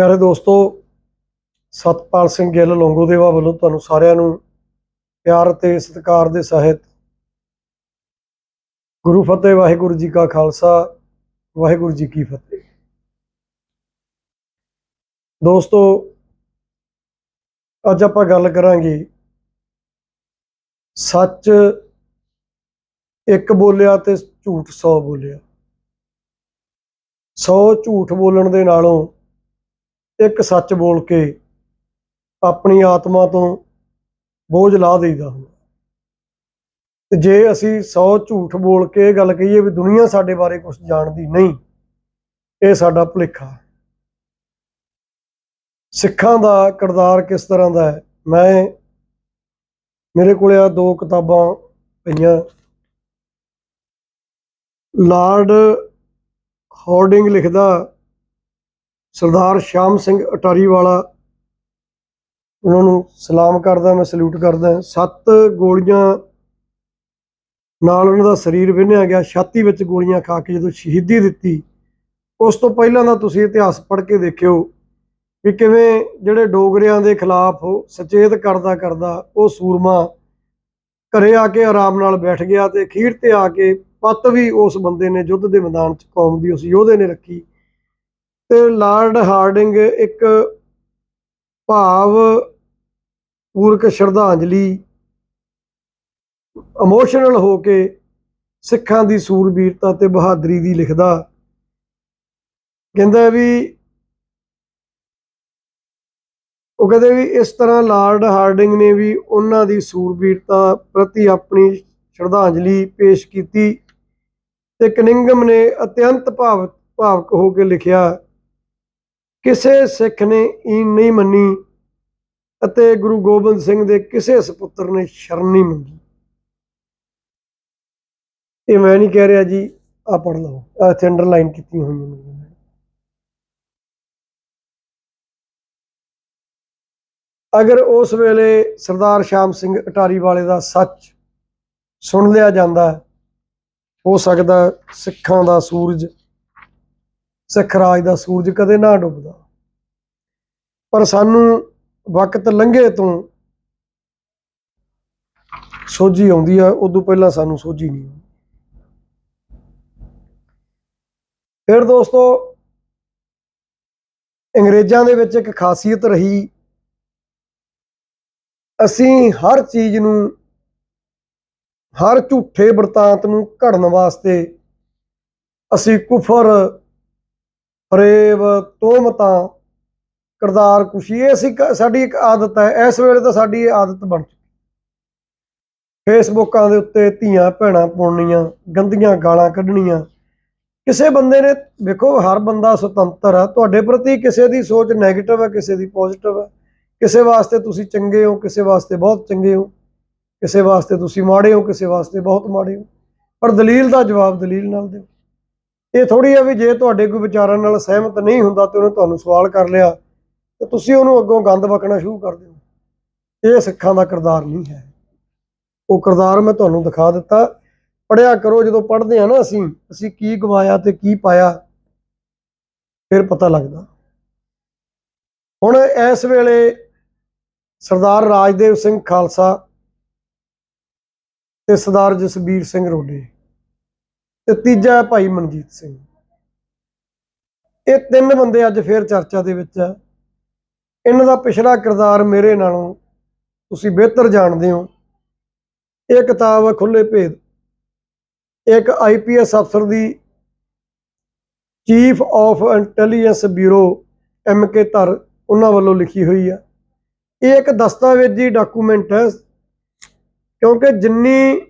ਪਿਆਰੇ ਦੋਸਤੋ, ਸਤਪਾਲ ਸਿੰਘ ਗਿੱਲ ਲੌਂਗੋਦੇਵਾ ਵੱਲੋਂ ਤੁਹਾਨੂੰ ਸਾਰਿਆਂ ਨੂੰ ਪਿਆਰ ਤੇ ਸਤਿਕਾਰ ਦੇ ਸਹਿਤ ਗੁਰੂ ਫਤਿਹ, ਵਾਹਿਗੁਰੂ ਜੀ ਕਾ ਖਾਲਸਾ, ਵਾਹਿਗੁਰੂ ਜੀ ਕੀ ਫਤਿਹ। ਦੋਸਤੋ, ਅੱਜ ਆਪਾਂ ਗੱਲ ਕਰਾਂਗੇ ਸੱਚ ਇੱਕ ਬੋਲਿਆ ਤੇ ਝੂਠ 100 ਬੋਲਿਆ। 100 ਝੂਠ ਬੋਲਣ ਦੇ ਨਾਲੋਂ ਇੱਕ ਸੱਚ ਬੋਲ ਕੇ ਆਪਣੀ ਆਤਮਾ ਤੋਂ ਬੋਝ ਲਾ ਦੇਈਦਾ ਹੁੰਦਾ। ਤੇ ਜੇ ਅਸੀਂ 100 ਝੂਠ ਬੋਲ ਕੇ ਇਹ ਗੱਲ ਕਹੀਏ ਵੀ ਦੁਨੀਆ ਸਾਡੇ ਬਾਰੇ ਕੁਝ ਜਾਣਦੀ ਨਹੀਂ, ਇਹ ਸਾਡਾ ਭੁਲੇਖਾ। ਸਿੱਖਾਂ ਦਾ ਕਿਰਦਾਰ ਕਿਸ ਤਰ੍ਹਾਂ ਦਾ ਹੈ? ਮੈਂ, ਮੇਰੇ ਕੋਲੇ ਆ ਦੋ ਕਿਤਾਬਾਂ ਪਈਆਂ। ਲਾਰਡ ਹੌਰਡਿੰਗ ਲਿਖਦਾ ਸਰਦਾਰ ਸ਼ਾਮ ਸਿੰਘ ਅਟਾਰੀ ਵਾਲਾ। ਉਹਨਾਂ ਨੂੰ ਸਲਾਮ ਕਰਦਾ, ਮੈਂ ਸਲੂਟ ਕਰਦਾ। ਸੱਤ ਗੋਲੀਆਂ ਨਾਲ ਉਹਨਾਂ ਦਾ ਸਰੀਰ ਵਿੰਨਿਆ ਗਿਆ। ਛਾਤੀ ਵਿੱਚ ਗੋਲੀਆਂ ਖਾ ਕੇ ਜਦੋਂ ਸ਼ਹੀਦੀ ਦਿੱਤੀ, ਉਸ ਤੋਂ ਪਹਿਲਾਂ ਦਾ ਤੁਸੀਂ ਇਤਿਹਾਸ ਪੜ੍ਹ ਕੇ ਦੇਖਿਓ ਵੀ ਕਿਵੇਂ ਜਿਹੜੇ ਡੋਗਰਿਆਂ ਦੇ ਖਿਲਾਫ ਸਚੇਤ ਕਰਦਾ ਕਰਦਾ ਉਹ ਸੂਰਮਾ ਘਰੇ ਆ ਕੇ ਆਰਾਮ ਨਾਲ ਬੈਠ ਗਿਆ ਤੇ ਅਖੀਰ ਤੇ ਆ ਕੇ ਪੱਤ ਵੀ ਉਸ ਬੰਦੇ ਨੇ ਯੁੱਧ ਦੇ ਮੈਦਾਨ 'ਚ ਕੌਮ ਦੀ, ਉਸ ਯੋਧੇ ਨੇ ਰੱਖੀ। ਤੇ ਲਾਰਡ ਹਾਰਡਿੰਗ ਇੱਕ ਭਾਵ ਪੂਰਕ ਸ਼ਰਧਾਂਜਲੀ ਇਮੋਸ਼ਨਲ ਹੋ ਕੇ ਸਿੱਖਾਂ ਦੀ ਸੂਰਬੀਰਤਾ ਤੇ ਬਹਾਦਰੀ ਦੀ ਲਿਖਦਾ। ਕਹਿੰਦਾ ਵੀ ਉਹ ਕਹਿੰਦੇ ਵੀ ਇਸ ਤਰ੍ਹਾਂ ਲਾਰਡ ਹਾਰਡਿੰਗ ਨੇ ਵੀ ਉਹਨਾਂ ਦੀ ਸੂਰਬੀਰਤਾ ਪ੍ਰਤੀ ਆਪਣੀ ਸ਼ਰਧਾਂਜਲੀ ਪੇਸ਼ ਕੀਤੀ ਤੇ ਕਨਿੰਗਮ ਨੇ ਅਤਿਅੰਤ ਭਾਵ ਭਾਵਕ ਹੋ ਕੇ ਲਿਖਿਆ। ਕਿਸੇ ਸਿੱਖ ਨੇ ਈਨ ਨਹੀਂ ਮੰਨੀ ਅਤੇ ਗੁਰੂ ਗੋਬਿੰਦ ਸਿੰਘ ਦੇ ਕਿਸੇ ਸੁਪੁੱਤਰ ਨੇ ਸ਼ਰਨ ਨਹੀਂ ਮੰਗੀ। ਇਹ ਮੈਂ ਨਹੀਂ ਕਹਿ ਰਿਹਾ ਜੀ ਆ ਪੜ ਲਓ ਇੱਥੇ ਅੰਡਰਲਾਈਨ ਕੀਤੀਆਂ ਹੋਈਆਂ ਨੇ। ਅਗਰ ਉਸ ਵੇਲੇ ਸਰਦਾਰ ਸ਼ਾਮ ਸਿੰਘ ਅਟਾਰੀ ਵਾਲੇ ਦਾ ਸੱਚ ਸੁਣ ਲਿਆ ਜਾਂਦਾ, ਹੋ ਸਕਦਾ ਸਿੱਖਾਂ ਦਾ ਸੂਰਜ ਸਿੱਖ ਰਾਜ ਦਾ ਸੂਰਜ ਕਦੇ ਨਾ ਡੁੱਬਦਾ। ਪਰ ਸਾਨੂੰ ਵਕਤ ਲੰਘੇ ਤੋਂ ਸੋਝੀ ਆਉਂਦੀ ਆ, ਉਦੋਂ ਪਹਿਲਾਂ ਸਾਨੂੰ ਸੋਝੀ ਨਹੀਂ ਆਉਂਦੀ। ਫਿਰ ਦੋਸਤੋ, ਅੰਗਰੇਜ਼ਾਂ ਦੇ ਵਿੱਚ ਇੱਕ ਖਾਸੀਅਤ ਰਹੀ। ਅਸੀਂ ਹਰ ਚੀਜ਼ ਨੂੰ, ਹਰ ਝੂਠੇ ਵਰਤਾਂਤ ਨੂੰ ਘੜਨ ਵਾਸਤੇ ਅਸੀਂ ਕੁਫਰ ਫਰੇਬ ਤੋਮਤਾਂ ਕਰਦਾਰ ਕੁਸ਼ੀ। ਇਹ ਅਸੀਂ ਕ- ਸਾਡੀ ਇੱਕ ਆਦਤ ਹੈ। ਇਸ ਵੇਲੇ ਤਾਂ ਸਾਡੀ ਇਹ ਆਦਤ ਬਣ ਚੁੱਕੀ। ਫੇਸਬੁੱਕਾਂ ਦੇ ਉੱਤੇ ਧੀਆਂ ਭੈਣਾਂ ਪਾਉਣੀਆਂ ਗੰਦੀਆਂ ਗਾਲਾਂ ਕੱਢਣੀਆਂ। ਕਿਸੇ ਬੰਦੇ ਨੇ, ਵੇਖੋ, ਹਰ ਬੰਦਾ ਸੁਤੰਤਰ ਆ ਤੁਹਾਡੇ ਪ੍ਰਤੀ ਕਿਸੇ ਦੀ ਸੋਚ 네ਗੇਟਿਵ ਹੈ, ਕਿਸੇ ਦੀ ਪੋਜ਼ਿਟਿਵ ਹੈ। ਕਿਸੇ ਵਾਸਤੇ ਤੁਸੀਂ ਚੰਗੇ ਹੋ, ਕਿਸੇ ਵਾਸਤੇ ਬਹੁਤ ਚੰਗੇ ਹੋ। ਕਿਸੇ ਵਾਸਤੇ ਤੁਸੀਂ ਮਾੜੇ ਹੋ, ਕਿਸੇ ਵਾਸਤੇ ਬਹੁਤ ਮਾੜੇ ਹੋ। ਪਰ ਦਲੀਲ ਦਾ ਜਵਾਬ ਦਲੀਲ ਨਾਲ ਦਿਓ। ਇਹ ਥੋੜੀ ਆ ਵੀ ਜੇ ਤੁਹਾਡੇ ਕੋਈ ਵਿਚਾਰਾਂ ਨਾਲ ਸਹਿਮਤ ਨਹੀਂ ਹੁੰਦਾ ਤੇ ਉਹਨੇ ਤੁਹਾਨੂੰ ਸਵਾਲ ਕਰ ਲਿਆ, ਤੇ ਤੁਸੀਂ ਉਹਨੂੰ ਅੱਗੋਂ ਗੰਦ ਬਕਣਾ ਸ਼ੁਰੂ ਕਰ ਦਿਓ। ਇਹ ਸਿੱਖਾਂ ਦਾ ਕਿਰਦਾਰ ਨਹੀਂ ਹੈ। ਉਹ ਕਿਰਦਾਰ ਮੈਂ ਤੁਹਾਨੂੰ ਦਿਖਾ ਦਿੱਤਾ। ਪੜਿਆ ਕਰੋ, ਜਦੋਂ ਪੜ੍ਹਦੇ ਆ ਨਾ ਅਸੀਂ ਅਸੀਂ ਕੀ ਗਵਾਇਆ ਤੇ ਕੀ ਪਾਇਆ, ਫਿਰ ਪਤਾ ਲੱਗਦਾ। ਹੁਣ ਇਸ ਵੇਲੇ ਸਰਦਾਰ ਰਾਜਦੇਵ ਸਿੰਘ ਖਾਲਸਾ ਤੇ ਸਰਦਾਰ ਜਸਬੀਰ ਸਿੰਘ ਰੋਡੇ। ਤੇ ਤੀਜਾ ਹੈ ਭਾਈ ਮਨਜੀਤ ਸਿੰਘ। ਇਹ ਤਿੰਨ ਬੰਦੇ ਅੱਜ ਫੇਰ ਚਰਚਾ ਦੇ ਵਿੱਚ ਆ। ਇਹਨਾਂ ਦਾ ਪਿਛਲਾ ਕਿਰਦਾਰ ਮੇਰੇ ਨਾਲੋਂ ਤੁਸੀਂ ਬਿਹਤਰ ਜਾਣਦੇ ਹੋ। ਇਹ ਕਿਤਾਬ ਹੈ ਖੁੱਲੇ ਭੇਦ। ਇੱਕ ਆਈਪੀਐਸ ਅਫਸਰ ਦੀ chief of intelligence bureau M K Dhar ਉਹਨਾਂ ਵੱਲੋਂ ਲਿਖੀ ਹੋਈ ਆ। ਇਹ ਇੱਕ ਦਸਤਾਵੇਜ਼ੀ ਡਾਕੂਮੈਂਟ ਹੈ। ਕਿਉਂਕਿ ਜਿੰਨੀ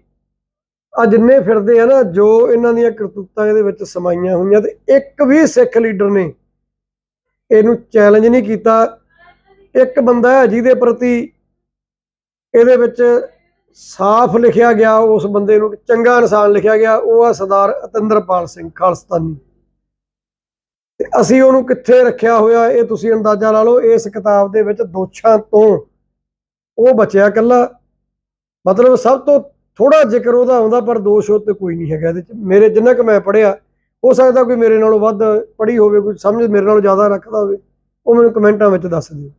ਆ ਜਿੰਨੇ ਫਿਰਦੇ ਆ ਨਾ, ਜੋ ਇਹਨਾਂ ਦੀਆਂ ਕਰਤੂਤਾਂ ਇਹਦੇ ਵਿੱਚ ਸਮਾਈਆਂ ਹੋਈਆਂ ਤੇ ਇੱਕ ਵੀ ਸਿੱਖ ਲੀਡਰ ਨੇ ਇਹਨੂੰ ਚੈਲੰਜ ਨਹੀਂ ਕੀਤਾ। ਇੱਕ ਬੰਦਾ ਹੈ ਜਿਹਦੇ ਪ੍ਰਤੀ ਇਹਦੇ ਵਿੱਚ ਸਾਫ਼ ਲਿਖਿਆ ਗਿਆ, ਉਸ ਬੰਦੇ ਨੂੰ ਚੰਗਾ ਇਨਸਾਨ ਲਿਖਿਆ ਗਿਆ, ਉਹ ਆ ਸਰਦਾਰ ਅਤਿੰਦਰਪਾਲ ਸਿੰਘ ਖਾਲਸਤਾਨੀ। ਤੇ ਅਸੀਂ ਉਹਨੂੰ ਕਿੱਥੇ ਰੱਖਿਆ ਹੋਇਆ, ਇਹ ਤੁਸੀਂ ਅੰਦਾਜ਼ਾ ਲਾ ਲਓ, ਇਸ ਕਿਤਾਬ ਦੇ ਵਿੱਚ ਦੋਛਾਂ ਤੋਂ ਉਹ ਬਚਿਆ ਕੱਲਾ ਮਤਲਬ ਸਭ ਤੋਂ ਥੋੜਾ ਜ਼ਿਕਰ ਉਹਦਾ ਆਉਂਦਾ, ਪਰ ਦੋਸ਼ ਉਹ ਤੇ ਕੋਈ ਨਹੀਂ ਹੈਗਾ ਇਹਦੇ ਚ। ਮੇਰੇ ਜਿੰਨਾ ਕਿ ਮੈਂ ਪੜਿਆ ਹੋ ਸਕਦਾ ਕੋਈ ਮੇਰੇ ਨਾਲੋਂ ਵੱਧ ਪੜ੍ਹੀ ਹੋਵੇ, ਕੋਈ ਸਮਝ ਮੇਰੇ ਨਾਲੋਂ ਜ਼ਿਆਦਾ ਰੱਖਦਾ ਹੋਵੇ, ਉਹ ਮੈਨੂੰ ਕਮੈਂਟਾਂ ਵਿੱਚ ਦੱਸ ਦਿਓ।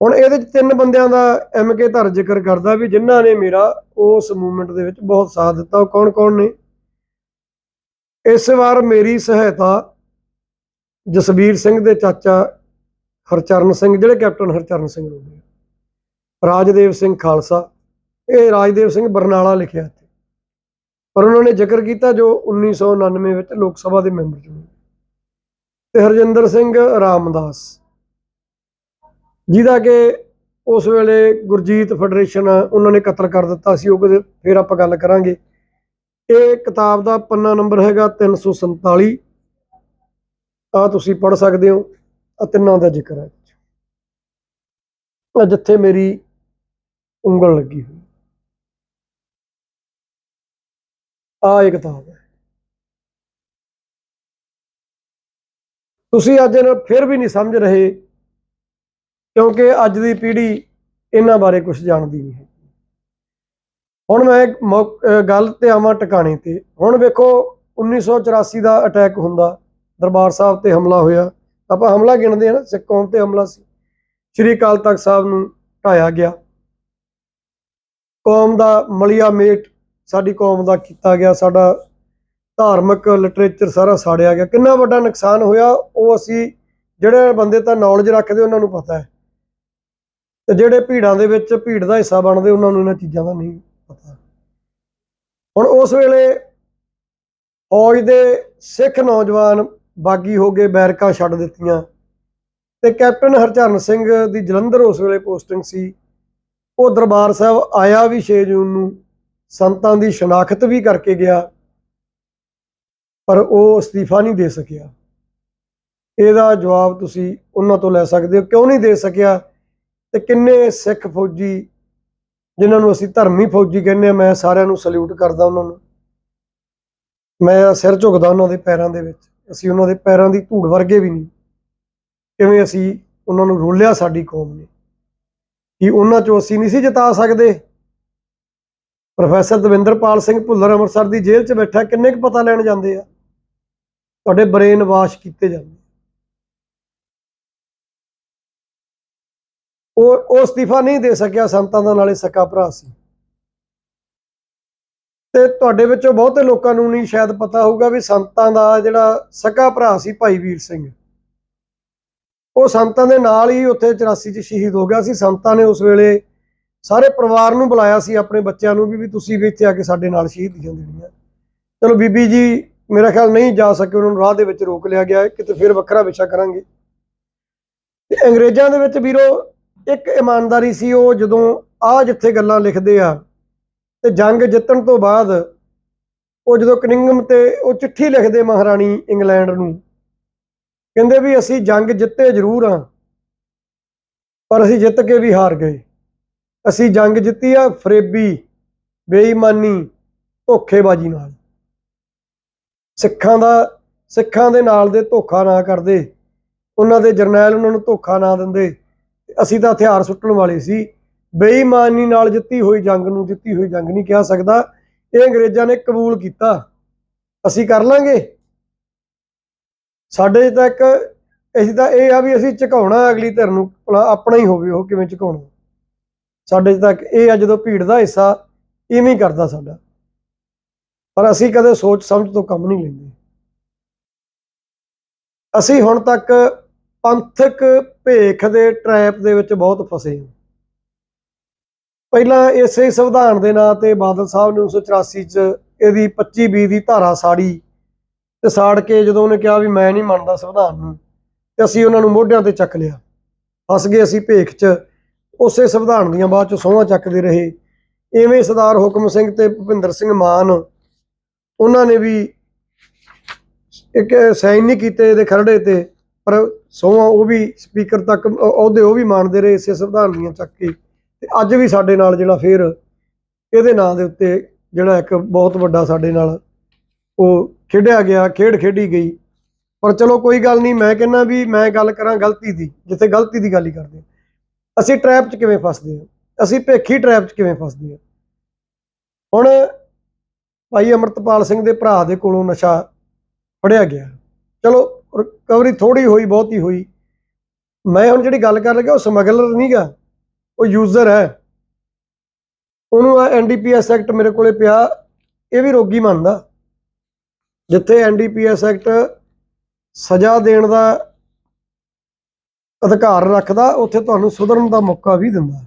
ਹੁਣ ਇਹਦੇ ਚ ਤਿੰਨ ਬੰਦਿਆਂ ਦਾ ਐਮਕੇ ਧਰ ਜ਼ਿਕਰ ਕਰਦਾ ਵੀ ਜਿਨ੍ਹਾਂ ਨੇ ਮੇਰਾ ਉਸ ਮੂਵਮੈਂਟ ਦੇ ਵਿੱਚ ਬਹੁਤ ਸਾਥ ਦਿੱਤਾ, ਉਹ ਕੌਣ ਕੌਣ ਨੇ? ਇਸ ਵਾਰ ਮੇਰੀ ਸਹਾਇਤਾ ਜਸਵੀਰ ਸਿੰਘ ਦੇ ਚਾਚਾ ਹਰਚਰਨ ਸਿੰਘ, ਜਿਹੜੇ ਕੈਪਟਨ ਹਰਚਰਨ ਸਿੰਘ ਹੁੰਦੇ ਰਾਜਦੇਵ ਸਿੰਘ ਖਾਲਸਾ। ਇਹ ਰਾਜਦੇਵ ਸਿੰਘ ਬਰਨਾਲਾ ਲਿਖਿਆ ਇੱਥੇ। ਪਰ ਉਹਨਾਂ ਨੇ ਜ਼ਿਕਰ ਕੀਤਾ ਜੋ 1999 ਵਿੱਚ ਲੋਕ ਸਭਾ ਦੇ ਮੈਂਬਰ ਚੁਣੇ। ਤੇ ਹਰਜਿੰਦਰ ਸਿੰਘ ਰਾਮਦਾਸ, ਜਿਹਦਾ ਕਿ ਉਸ ਵੇਲੇ ਗੁਰਜੀਤ ਫੈਡਰੇਸ਼ਨ ਉਹਨਾਂ ਨੇ ਕਤਲ ਕਰ ਦਿੱਤਾ ਸੀ, ਉਹ ਕਦੇ ਫਿਰ ਆਪਾਂ ਗੱਲ ਕਰਾਂਗੇ। ਇਹ ਕਿਤਾਬ ਦਾ ਪੰਨਾ ਨੰਬਰ ਹੈਗਾ 347 ਆ ਤੁਸੀਂ ਪੜ੍ਹ ਸਕਦੇ ਹੋ ਆ ਤਿੰਨਾਂ ਦਾ ਜ਼ਿਕਰ ਹੈ। ਜਿੱਥੇ ਮੇਰੀ ਉਂਗਲ ਲੱਗੀ ਹੋਈ। ਆ ਇਹ ਕਿਤਾਬ ਹੈ। ਤੁਸੀਂ ਅੱਜ ਇਹਨਾਂ ਫਿਰ ਵੀ ਨਹੀਂ ਸਮਝ ਰਹੇ, ਕਿਉਂਕਿ ਅੱਜ ਦੀ ਪੀੜ੍ਹੀ ਇਹਨਾਂ ਬਾਰੇ ਕੁਝ ਜਾਣਦੀ ਨਹੀਂ ਹੈ ਹੁਣ ਮੈਂ ਗੱਲ ਤੇ ਆਵਾਂ ਟਿਕਾਣੇ ਤੇ। ਹੁਣ ਵੇਖੋ 1984 ਦਾ ਅਟੈਕ ਹੁੰਦਾ। ਦਰਬਾਰ ਸਾਹਿਬ ਤੇ ਹਮਲਾ ਹੋਇਆ। ਆਪਾਂ ਹਮਲਾ ਗਿਣਦੇ ਆ ਨਾ, ਸਿੱਖ ਕੌਮ ਤੇ ਹਮਲਾ ਸੀ। ਸ਼੍ਰੀ ਅਕਾਲ ਤਖਤ ਸਾਹਿਬ ਨੂੰ ਢਾਇਆ ਗਿਆ। ਕੌਮ ਦਾ ਮਲਿਆ ਮੇਟ ਸਾਡੀ ਕੌਮ ਦਾ ਕੀਤਾ ਗਿਆ, ਸਾਡਾ ਧਾਰਮਿਕ ਲਿਟਰੇਚਰ ਸਾਰਾ ਸਾੜਿਆ ਗਿਆ। ਕਿੰਨਾ ਵੱਡਾ ਨੁਕਸਾਨ ਹੋਇਆ, ਉਹ ਅਸੀਂ ਜਿਹੜੇ ਬੰਦੇ ਤਾਂ ਨੌਲੇਜ ਰੱਖਦੇ, ਉਹਨਾਂ ਨੂੰ ਪਤਾ ਹੈ। ਤੇ ਜਿਹੜੇ ਭੀੜਾਂ ਦੇ ਵਿੱਚ ਭੀੜ ਦਾ ਹਿੱਸਾ ਬਣਦੇ, ਉਹਨਾਂ ਨੂੰ ਇਹਨਾਂ ਚੀਜ਼ਾਂ ਦਾ ਨਹੀਂ ਪਤਾ। ਹੁਣ ਉਸ ਵੇਲੇ ਫੌਜ ਦੇ ਸਿੱਖ ਨੌਜਵਾਨ ਬਾਗੀ ਹੋ ਗਏ ਬੈਰਕਾਂ ਛੱਡ ਦਿੱਤੀਆਂ ਤੇ ਕੈਪਟਨ ਹਰਚਰਨ ਸਿੰਘ ਦੀ ਜਲੰਧਰ ਉਸ ਵੇਲੇ ਪੋਸਟਿੰਗ ਸੀ। ਉਹ ਦਰਬਾਰ ਸਾਹਿਬ ਆਇਆ ਵੀ 6 ਜੂਨ ਨੂੰ। ਸੰਤਾਂ ਦੀ ਸ਼ਨਾਖਤ ਵੀ ਕਰਕੇ ਗਿਆ, ਪਰ ਉਹ ਅਸਤੀਫਾ ਨਹੀਂ ਦੇ ਸਕਿਆ। ਇਹਦਾ ਜਵਾਬ ਤੁਸੀਂ ਉਹਨਾਂ ਤੋਂ ਲੈ ਸਕਦੇ ਹੋ। ਕਿਉਂ ਨਹੀਂ ਦੇ ਸਕਿਆ? ਤੇ ਕਿੰਨੇ ਸਿੱਖ ਫੌਜੀ, ਜਿਨ੍ਹਾਂ ਨੂੰ ਅਸੀਂ ਧਰਮੀ ਫੌਜੀ ਕਹਿੰਦੇ ਆ ਮੈਂ ਸਾਰਿਆਂ ਨੂੰ ਸਲੂਟ ਕਰਦਾ ਉਹਨਾਂ ਨੂੰ। ਮੈਂ ਸਿਰ ਝੁਕਦਾ ਉਹਨਾਂ ਦੇ ਪੈਰਾਂ ਦੇ ਵਿੱਚ। ਅਸੀਂ ਉਹਨਾਂ ਦੇ ਪੈਰਾਂ ਦੀ ਧੂੜ ਵਰਗੇ ਵੀ ਨਹੀਂ। ਕਿਵੇਂ ਅਸੀਂ ਉਹਨਾਂ ਨੂੰ ਰੋਲਿਆ ਸਾਡੀ ਕੌਮ ਨੇ? ਕਿ ਉਹਨਾਂ ਚੋਂ ਅਸੀਂ ਨਹੀਂ ਸੀ ਜਿਤਾ ਸਕਦੇ? ਪ੍ਰੋਫੈਸਰ ਦਵਿੰਦਰਪਾਲ ਸਿੰਘ ਭੁੱਲਰ ਅੰਮ੍ਰਿਤਸਰ ਦੀ ਜੇਲ੍ਹ 'ਚ ਬੈਠਾ, ਕਿੰਨੇ ਕੁ ਪਤਾ ਲੈਣ ਜਾਂਦੇ ਆ? ਤੁਹਾਡੇ ਬ੍ਰੇਨ ਵਾਸ਼ ਕੀਤੇ ਜਾਂਦੇ ਉਹ ਉਹ ਅਸਤੀਫਾ ਨਹੀਂ ਦੇ ਸਕਿਆ ਸੰਤਾਂ ਦਾ, ਨਾਲੇ ਸਕਾ ਭਰਾ ਸੀ। ਤੇ ਤੁਹਾਡੇ ਵਿੱਚੋਂ ਬਹੁਤੇ ਲੋਕਾਂ ਨੂੰ ਨਹੀਂ ਸ਼ਾਇਦ ਪਤਾ ਹੋਊਗਾ ਵੀ ਸੰਤਾਂ ਦਾ ਜਿਹੜਾ ਸਕਾ ਭਰਾ ਸੀ ਭਾਈ ਵੀਰ ਸਿੰਘ। ਉਹ ਸੰਤਾਂ ਦੇ ਨਾਲ ਹੀ ਉੱਥੇ 84 ਚ ਸ਼ਹੀਦ ਹੋ ਗਿਆ ਸੀ। ਸੰਤਾਂ ਨੇ ਉਸ ਵੇਲੇ ਸਾਰੇ ਪਰਿਵਾਰ ਨੂੰ ਬੁਲਾਇਆ ਸੀ, ਆਪਣੇ ਬੱਚਿਆਂ ਨੂੰ ਵੀ ਵੀ ਤੁਸੀਂ ਵੀ ਇੱਥੇ ਆ ਕੇ ਸਾਡੇ ਨਾਲ ਸ਼ਹੀਦੀਆਂ ਦੇਣੀਆਂ ਚਲੋ ਬੀਬੀ ਜੀ, ਮੇਰਾ ਖਿਆਲ ਨਹੀਂ ਜਾ ਸਕੇ ਉਹਨਾਂ ਨੂੰ ਰਾਹ ਦੇ ਵਿੱਚ ਰੋਕ ਲਿਆ ਗਿਆ, ਕਿਤੇ ਫਿਰ ਵੱਖਰਾ ਵਿਸ਼ਾ ਕਰਾਂਗੇ। ਤੇ ਅੰਗਰੇਜ਼ਾਂ ਦੇ ਵਿੱਚ ਵੀਰੋ, ਇੱਕ ਇਮਾਨਦਾਰੀ ਸੀ ਉਹ, ਜਦੋਂ ਆ ਜਿੱਥੇ ਗੱਲਾਂ ਲਿਖਦੇ ਆ, ਤੇ ਜੰਗ ਜਿੱਤਣ ਤੋਂ ਬਾਅਦ ਉਹ ਜਦੋਂ ਕਨਿੰਗਮ ਤੇ ਉਹ ਚਿੱਠੀ ਲਿਖਦੇ ਮਹਾਰਾਣੀ ਇੰਗਲੈਂਡ ਨੂੰ, ਕਹਿੰਦੇ ਵੀ ਅਸੀਂ ਜੰਗ ਜਿੱਤੇ ਜ਼ਰੂਰ ਆ, ਪਰ ਅਸੀਂ ਜਿੱਤ ਕੇ ਵੀ ਹਾਰ ਗਏ। ਅਸੀਂ ਜੰਗ ਜਿੱਤੀ ਆ, ਫਰੇਬੀ, ਬੇਈਮਾਨੀ, ਧੋਖੇਬਾਜ਼ੀ ਨਾਲ। ਸਿੱਖਾਂ ਦਾ, ਸਿੱਖਾਂ ਦੇ ਨਾਲ ਦੇ ਧੋਖਾ ਨਾ ਕਰਦੇ। ਉਹਨਾਂ ਦੇ ਜਰਨੈਲ ਉਹਨਾਂ ਨੂੰ ਧੋਖਾ ਨਾ ਦਿੰਦੇ। ਅਸੀਂ ਤਾਂ ਹਥਿਆਰ ਸੁੱਟਣ ਵਾਲੇ ਸੀ। ਬੇਈਮਾਨੀ ਨਾਲ ਜਿੱਤੀ ਹੋਈ ਜੰਗ ਨੂੰ ਜਿੱਤੀ ਹੋਈ ਜੰਗ ਨਹੀਂ ਕਹਿ ਸਕਦਾ। ਇਹ ਅੰਗਰੇਜ਼ਾਂ ਨੇ ਕਬੂਲ ਕੀਤਾ। ਅਸੀਂ ਕਰ ਲਾਂਗੇ। ਸਾਡੇ ਤਾਂ ਇੱਕ, ਅਸੀਂ ਤਾਂ ਇਹ ਆ ਵੀ ਅਸੀਂ ਝੁਕਾਉਣਾ ਅਗਲੀ ਧਿਰ ਨੂੰ। ਭਲਾ ਆਪਣਾ ਹੀ ਹੋਵੇ ਉਹ ਕਿਵੇਂ ਝੁਕਾਉਣਾ। ਸਾਡੇ ਤੱਕ ਇਹ ਆ, ਜਦੋਂ ਭੀੜ ਦਾ ਹਿੱਸਾ ਇਵੇਂ ਹੀ ਕਰਦਾ ਸਾਡਾ। ਪਰ ਅਸੀਂ ਕਦੇ ਸੋਚ ਸਮਝ ਤੋਂ ਕੰਮ ਨਹੀਂ ਲੈਂਦੇ। ਅਸੀਂ ਹੁਣ ਤੱਕ ਪੰਥਕ ਭੇਖ ਦੇ ਟ੍ਰੈਪ ਦੇ ਵਿੱਚ ਬਹੁਤ ਫਸੇ ਹਾਂ। ਪਹਿਲਾਂ ਇਸੇ ਸੰਵਿਧਾਨ ਦੇ ਨਾਂ ਤੇ ਬਾਦਲ ਸਾਹਿਬ ਨੇ 1984 ਚ ਇਹਦੀ 25 20 ਦੀ ਧਾਰਾ ਸਾੜੀ ਤੇ ਸਾੜ ਕੇ ਜਦੋਂ ਉਹਨੇ ਕਿਹਾ ਵੀ ਮੈਂ ਨਹੀਂ ਮੰਨਦਾ ਸੰਵਿਧਾਨ ਨੂੰ, ਤੇ ਅਸੀਂ ਉਹਨਾਂ ਨੂੰ ਮੋਢਿਆਂ ਤੇ ਚੱਕ ਲਿਆ। ਫਸ ਗਏ ਅਸੀਂ ਭੇਖ 'ਚ। ਉਸੇ ਸੰਵਿਧਾਨ ਦੀਆਂ ਬਾਅਦ 'ਚ ਸਹੁੰਆਂ ਚੱਕਦੇ ਰਹੇ। ਇਵੇਂ ਸਰਦਾਰ ਹੁਕਮ ਸਿੰਘ ਤੇ ਭੁਪਿੰਦਰ ਸਿੰਘ ਮਾਨ, ਉਹਨਾਂ ਨੇ ਵੀ ਇੱਕ ਸਾਈਨ ਨਹੀਂ ਕੀਤੇ ਇਹਦੇ ਖਰੜੇ ਤੇ, ਪਰ ਸੋਹਾਂ ਉਹ ਵੀ ਸਪੀਕਰ ਤੱਕ ਅਹ ਅਹੁਦੇ ਉਹ ਵੀ ਮੰਨਦੇ ਰਹੇ ਇਸੇ ਸੰਵਿਧਾਨ ਦੀਆਂ ਚੱਕ ਕੇ। ਤੇ ਅੱਜ ਵੀ ਸਾਡੇ ਨਾਲ ਜਿਹੜਾ ਫਿਰ ਇਹਦੇ ਨਾਂ ਦੇ ਉੱਤੇ ਜਿਹੜਾ ਇੱਕ ਬਹੁਤ ਵੱਡਾ ਸਾਡੇ ਨਾਲ ਉਹ ਖੇਡਿਆ ਗਿਆ, ਖੇਡ ਖੇਡੀ ਗਈ। ਪਰ ਚਲੋ ਕੋਈ ਗੱਲ ਨਹੀਂ, ਮੈਂ ਕਹਿੰਦਾ ਵੀ ਮੈਂ ਗੱਲ ਕਰਾਂ ਗਲਤੀ ਦੀ, ਜਿੱਥੇ ਗਲਤੀ ਦੀ ਗੱਲ ਹੀ ਕਰਦੇ ਅਸੀਂ ਟ੍ਰੈਪ 'ਚ ਕਿਵੇਂ ਫਸਦੇ ਹਾਂ? ਅਸੀਂ ਭੇਖੀ ਟ੍ਰੈਪ 'ਚ ਕਿਵੇਂ ਫਸਦੇ ਹਾਂ? ਹੁਣ ਭਾਈ ਅਮਰਤਪਾਲ ਸਿੰਘ ਦੇ ਭਰਾ ਦੇ ਕੋਲੋਂ ਨਸ਼ਾ ਫੜਿਆ ਗਿਆ। ਚਲੋ ਰਿਕਵਰੀ ਥੋੜੀ ਹੋਈ, ਬਹੁਤੀ ਹੋਈ। ਮੈਂ ਹੁਣ ਜਿਹੜੀ ਗੱਲ ਕਰ ਲੱਗਾ ਉਹ ਸਮਗਲਰ ਨਹੀਂਗਾ ਉਹ ਯੂਜ਼ਰ ਹੈ। ਉਹਨੂੰ ਆ ਐਨਡੀਪੀਐਸ ਐਕਟ ਮੇਰੇ ਕੋਲੇ ਪਿਆ, ਇਹ ਵੀ ਰੋਗੀ ਮੰਨਦਾ। ਜਿੱਥੇ ਐਨਡੀਪੀਐਸ ਐਕਟ ਸਜ਼ਾ ਦੇਣ ਦਾ ਅਧਿਕਾਰ ਰੱਖਦਾ, ਉੱਥੇ ਤੁਹਾਨੂੰ ਸੁਧਰਨ ਦਾ ਮੌਕਾ ਵੀ ਦਿੰਦਾ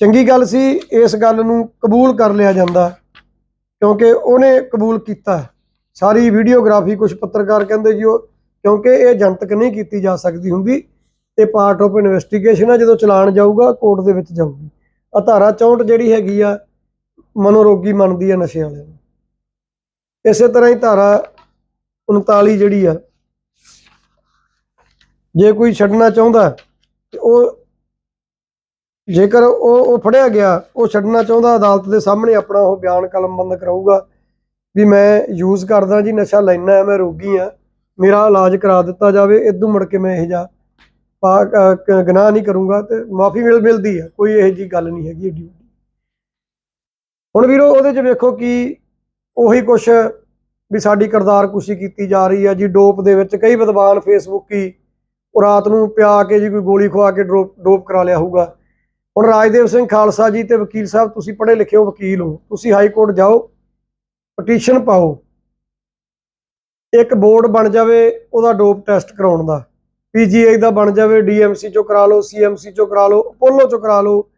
ਚੰਗੀ ਗੱਲ ਸੀ, ਇਸ ਗੱਲ ਨੂੰ ਕਬੂਲ ਕਰ ਲਿਆ ਜਾਂਦਾ, ਕਿਉਂਕਿ ਉਹਨੇ ਕਬੂਲ ਕੀਤਾ ਸਾਰੀ ਵੀਡੀਓਗ੍ਰਾਫੀ ਕੁਝ ਪੱਤਰਕਾਰ ਕਹਿੰਦੇ ਜੀ ਉਹ, ਕਿਉਂਕਿ ਇਹ ਜਨਤਕ ਨਹੀਂ ਕੀਤੀ ਜਾ ਸਕਦੀ ਹੁੰਦੀ, ਇਹ ਪਾਰਟ ਆਫ ਇਨਵੈਸਟੀਗੇਸ਼ਨ ਆ, ਜਦੋਂ ਚਲਾਨ ਜਾਊਗਾ ਕੋਰਟ ਦੇ ਵਿੱਚ ਜਾਊਗੀ। ਆ ਧਾਰਾ 64 ਜਿਹੜੀ ਹੈਗੀ ਆ, ਮਨੋਰੋਗੀ ਮੰਨਦੀ ਆ ਨਸ਼ੇ ਵਾਲਿਆਂ ਨੂੰ। ਇਸੇ ਤਰ੍ਹਾਂ ਹੀ ਧਾਰਾ 39 ਜਿਹੜੀ ਆ ਜੇ ਕੋਈ ਛੱਡਣਾ ਚਾਹੁੰਦਾ ਤੇ ਉਹ ਜੇਕਰ ਉਹ ਉਹ ਫੜਿਆ ਗਿਆ, ਉਹ ਛੱਡਣਾ ਚਾਹੁੰਦਾ, ਅਦਾਲਤ ਦੇ ਸਾਹਮਣੇ ਆਪਣਾ ਉਹ ਬਿਆਨ ਕਲਮਬੰਦ ਕਰਾਊਗਾ ਵੀ ਮੈਂ ਯੂਜ਼ ਕਰਦਾ ਜੀ, ਨਸ਼ਾ ਲੈਣਾ ਹੈ, ਮੈਂ ਰੋਗੀ ਆ ਮੇਰਾ ਇਲਾਜ ਕਰਾ ਦਿੱਤਾ ਜਾਵੇ ਇਦੋਂ ਮੁੜ ਕੇ ਮੈਂ ਇਹ ਜਾ ਪਾ ਗੁਨਾਹ ਨਹੀਂ ਕਰੂੰਗਾ ਤੇ ਮਾਫੀ ਮਿਲ, ਮਿਲਦੀ ਆ, ਕੋਈ ਇਹੋ ਜੀ ਗੱਲ ਨਹੀਂ ਹੈਗੀ ਏਡੀ ਹੁਣ ਵੀਰੋ, ਉਹਦੇ 'ਚ ਵੇਖੋ ਕਿ ਉਹੀ ਕੁਛ ਵੀ ਸਾਡੀ ਕਰਦਾਰ ਕੁਸ਼ੀ ਕੀਤੀ ਜਾ ਰਹੀ ਆ ਜੀ, ਡੋਪ ਦੇ ਵਿੱਚ ਕਈ ਵਿਦਵਾਨ ਫੇਸਬੁੱਕੀ ਉਹ ਰਾਤ ਨੂੰ ਪਿਆ ਕੇ ਜੀ ਕੋਈ ਗੋਲੀ ਖਵਾ ਕੇ ਡੋਪ ਡੋਪ ਕਰਾ ਲਿਆ ਹੋਊਗਾ। ਹੁਣ ਰਾਜਦੇਵ ਸਿੰਘ ਖਾਲਸਾ ਜੀ ਤੇ ਵਕੀਲ ਸਾਹਿਬ, ਤੁਸੀਂ ਪੜ੍ਹੇ ਲਿਖੇ ਹੋ, ਵਕੀਲ ਹੋ। ਤੁਸੀਂ ਹਾਈ ਕੋਰਟ ਜਾਓ, ਪਟੀਸ਼ਨ ਪਾਓ। ਇੱਕ ਬੋਰਡ ਬਣ ਜਾਵੇ, ਉਹਦਾ ਡੋਪ ਟੈਸਟ ਕਰਾਉਣ ਦਾ। ਪੀਜੀਆਈ ਦਾ ਬਣ ਜਾਵੇ ਡੀਐਮਸੀ ਚੋਂ ਕਰਾ ਲਓ ਸੀਐਮਸੀ ਚੋਂ ਕਰਾ ਲਓ, ਅਪੋਲੋ ਚੋਂ ਕਰਾ ਲਓ,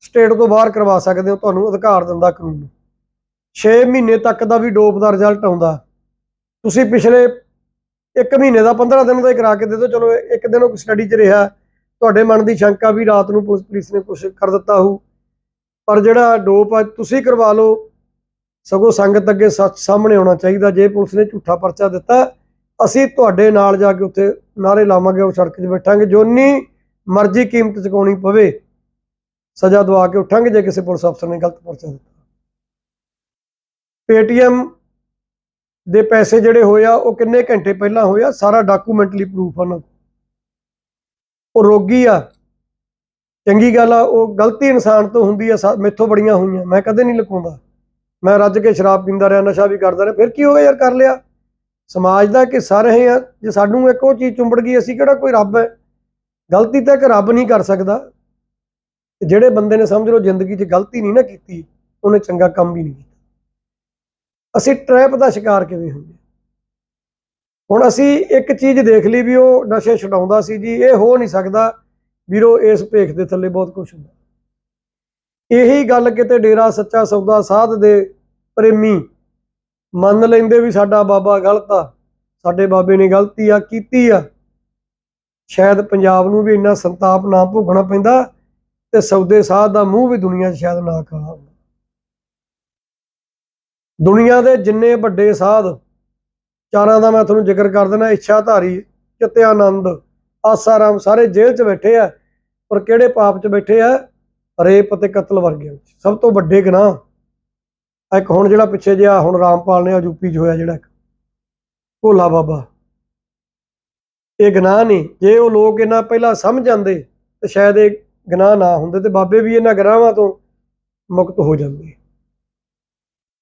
ਸਟੇਟ ਤੋਂ ਬਾਹਰ ਕਰਵਾ ਸਕਦੇ ਹੋ, ਤੁਹਾਨੂੰ ਅਧਿਕਾਰ ਦਿੰਦਾ ਕਾਨੂੰਨ। 6 ਮਹੀਨੇ ਤੱਕ ਦਾ ਵੀ ਡੋਪ ਦਾ ਰਿਜ਼ਲਟ ਆਉਂਦਾ। ਤੁਸੀਂ ਪਿਛਲੇ ਇੱਕ ਮਹੀਨੇ ਦਾ 15 ਦਿਨ ਦਾ ਹੀ ਕਰਾ ਕੇ ਦੇ ਦਿਓ। ਚਲੋ, ਇੱਕ ਦਿਨ ਉਹ ਸਟੱਡੀ 'ਚ ਰਿਹਾ। ਤੁਹਾਡੇ ਮਨ ਦੀ ਸ਼ੰਕਾ ਵੀ ਰਾਤ ਨੂੰ ਪੁਲਿਸ ਪੁਲਿਸ ਨੇ ਕੁਝ ਕਰ ਦਿੱਤਾ ਹੋਊ। ਪਰ ਜਿਹੜਾ ਡੋਪ ਆ, ਤੁਸੀਂ ਕਰਵਾ ਲਓ। ਸਗੋਂ ਸੰਗਤ ਅੱਗੇ ਸੱਚ ਸਾਹਮਣੇ ਆਉਣਾ ਚਾਹੀਦਾ। ਜੇ ਪੁਲਿਸ ਨੇ ਝੂਠਾ ਪਰਚਾ ਦਿੱਤਾ, ਅਸੀਂ ਤੁਹਾਡੇ ਨਾਲ ਜਾ ਕੇ ਉੱਥੇ ਨਾਰੇ ਲਾਵਾਂਗੇ, ਉਹ ਸੜਕ 'ਚ ਬੈਠਾਂਗੇ। ਜੋਨੀ ਮਰਜ਼ੀ ਕੀਮਤ ਚੁਕਾਉਣੀ ਪਵੇ, ਸਜ਼ਾ ਦਵਾ ਕੇ ਉੱਠਾਂਗੇ। ਜੇ ਕਿਸੇ ਪੁਲਿਸ ਅਫਸਰ ਨੇ ਗਲਤ ਪਰਚਾ ਦਿੱਤਾ। ਪੇਟੀਐਮ ਦੇ ਪੈਸੇ ਜਿਹੜੇ ਹੋਏ ਆ, ਉਹ ਕਿੰਨੇ ਘੰਟੇ ਪਹਿਲਾਂ ਹੋਇਆ ਸਾਰਾ ਡਾਕੂਮੈਂਟਲੀ ਪ੍ਰੂਫ ਉਹਨਾਂ ਉਹ ਰੋਗੀ ਆ। ਚੰਗੀ ਗੱਲ ਆ, ਉਹ ਗਲਤੀ ਇਨਸਾਨ ਤੋਂ ਹੁੰਦੀ ਆ, ਸਾ- ਮੈਥੋਂ ਬੜੀਆਂ ਹੋਈਆਂ। ਮੈਂ ਕਦੇ ਨਹੀਂ ਲੁਕਾਉਂਦਾ। ਮੈਂ ਰੱਜ ਕੇ ਸ਼ਰਾਬ ਪੀਂਦਾ ਰਿਹਾ, ਨਸ਼ਾ ਵੀ ਕਰਦਾ ਰਿਹਾ। ਫਿਰ ਕੀ ਹੋ ਗਿਆ ਯਾਰ, ਕਰ ਲਿਆ। ਸਮਾਜ ਦਾ ਹਿੱਸਾ ਰਹੇ ਆ, ਜੇ ਸਾਨੂੰ ਇੱਕ ਉਹ ਚੀਜ਼ ਚੁੰਬੜ ਗਈ, ਅਸੀਂ ਕਿਹੜਾ ਕੋਈ ਰੱਬ ਹੈ? ਗਲਤੀ ਤਾਂ ਇੱਕ ਰੱਬ ਨਹੀਂ ਕਰ ਸਕਦਾ। ਜਿਹੜੇ ਬੰਦੇ ਨੇ ਸਮਝ ਲਓ ਜ਼ਿੰਦਗੀ 'ਚ ਗਲਤੀ ਨਹੀਂ ਨਾ ਕੀਤੀ, ਉਹਨੇ ਚੰਗਾ ਕੰਮ ਵੀ ਨਹੀਂ ਕੀਤਾ। ਅਸੀਂ ਟ੍ਰੈਪ ਦਾ ਸ਼ਿਕਾਰ ਕਿਵੇਂ ਹੁੰਦੇ ਹੁਣ ਅਸੀਂ ਇੱਕ ਚੀਜ਼ ਦੇਖ ਲਈ ਵੀ ਉਹ ਨਸ਼ੇ ਛਡਾਉਂਦਾ ਸੀ ਜੀ, ਇਹ ਹੋ ਨਹੀਂ ਸਕਦਾ ਵੀਰੋ, ਇਸ ਭੇਖ ਦੇ ਥੱਲੇ ਬਹੁਤ ਕੁਝ ਹੁੰਦਾ। ਇਹੀ ਗੱਲ ਕਿਤੇ ਡੇਰਾ ਸੱਚਾ ਸੌਦਾ ਸਾਧ ਦੇ ਪ੍ਰੇਮੀ ਮੰਨ ਲੈਂਦੇ ਵੀ ਸਾਡਾ ਬਾਬਾ ਗਲਤ ਆ, ਸਾਡੇ ਬਾਬੇ ਨੇ ਗਲਤੀ ਆ, ਕੀਤੀ ਆ। ਸ਼ਾਇਦ ਪੰਜਾਬ ਨੂੰ ਵੀ ਇੰਨਾ ਸੰਤਾਪ ਨਾ ਭੋਗਣਾ ਪੈਂਦਾ ਤੇ ਸੌਦੇ ਸਾਧ ਦਾ ਮੂੰਹ ਵੀ ਦੁਨੀਆ 'ਚ ਸ਼ਾਇਦ ਨਾ ਕਾਲਾ ਹੁੰਦਾ ਦੁਨੀਆ ਦੇ ਜਿੰਨੇ ਵੱਡੇ ਸਾਧ, ਚਾਰਾਂ ਦਾ ਮੈਂ ਤੁਹਾਨੂੰ ਜ਼ਿਕਰ ਕਰ ਦੇਣਾ ਇੱਛਾਧਾਰੀ, ਚਿਤਿਆਨੰਦ, ਆਸਾਰਾਮ, ਸਾਰੇ ਜੇਲ੍ਹ 'ਚ ਬੈਠੇ ਆ, ਪਰ ਕਿਹੜੇ ਪਾਪ 'ਚ ਬੈਠੇ ਆ? ਰੇਪ ਅਤੇ ਕਤਲ ਵਰਗੇ ਵਿੱਚ। ਸਭ ਤੋਂ ਵੱਡੇ ਗੁਨਾਹ। ਇੱਕ ਹੁਣ ਜਿਹੜਾ ਪਿੱਛੇ ਜਿਹਾ ਹੁਣ ਰਾਮਪਾਲ ਨੇ ਆ ਯੂਪੀ 'ਚ ਹੋਇਆ ਜਿਹੜਾ ਭੋਲਾ ਬਾਬਾ। ਇਹ ਗੁਨਾਹ ਨਹੀਂ। ਜੇ ਉਹ ਲੋਕ ਇਹਨਾਂ ਪਹਿਲਾਂ ਸਮਝ ਜਾਂਦੇ, ਤੇ ਸ਼ਾਇਦ ਇਹ ਗਨਾਹ ਨਾ ਹੁੰਦੇ ਤੇ ਬਾਬੇ ਵੀ ਇਹਨਾਂ ਗੁਨਾਹਾਂ ਤੋਂ ਮੁਕਤ ਹੋ ਜਾਂਦੇ।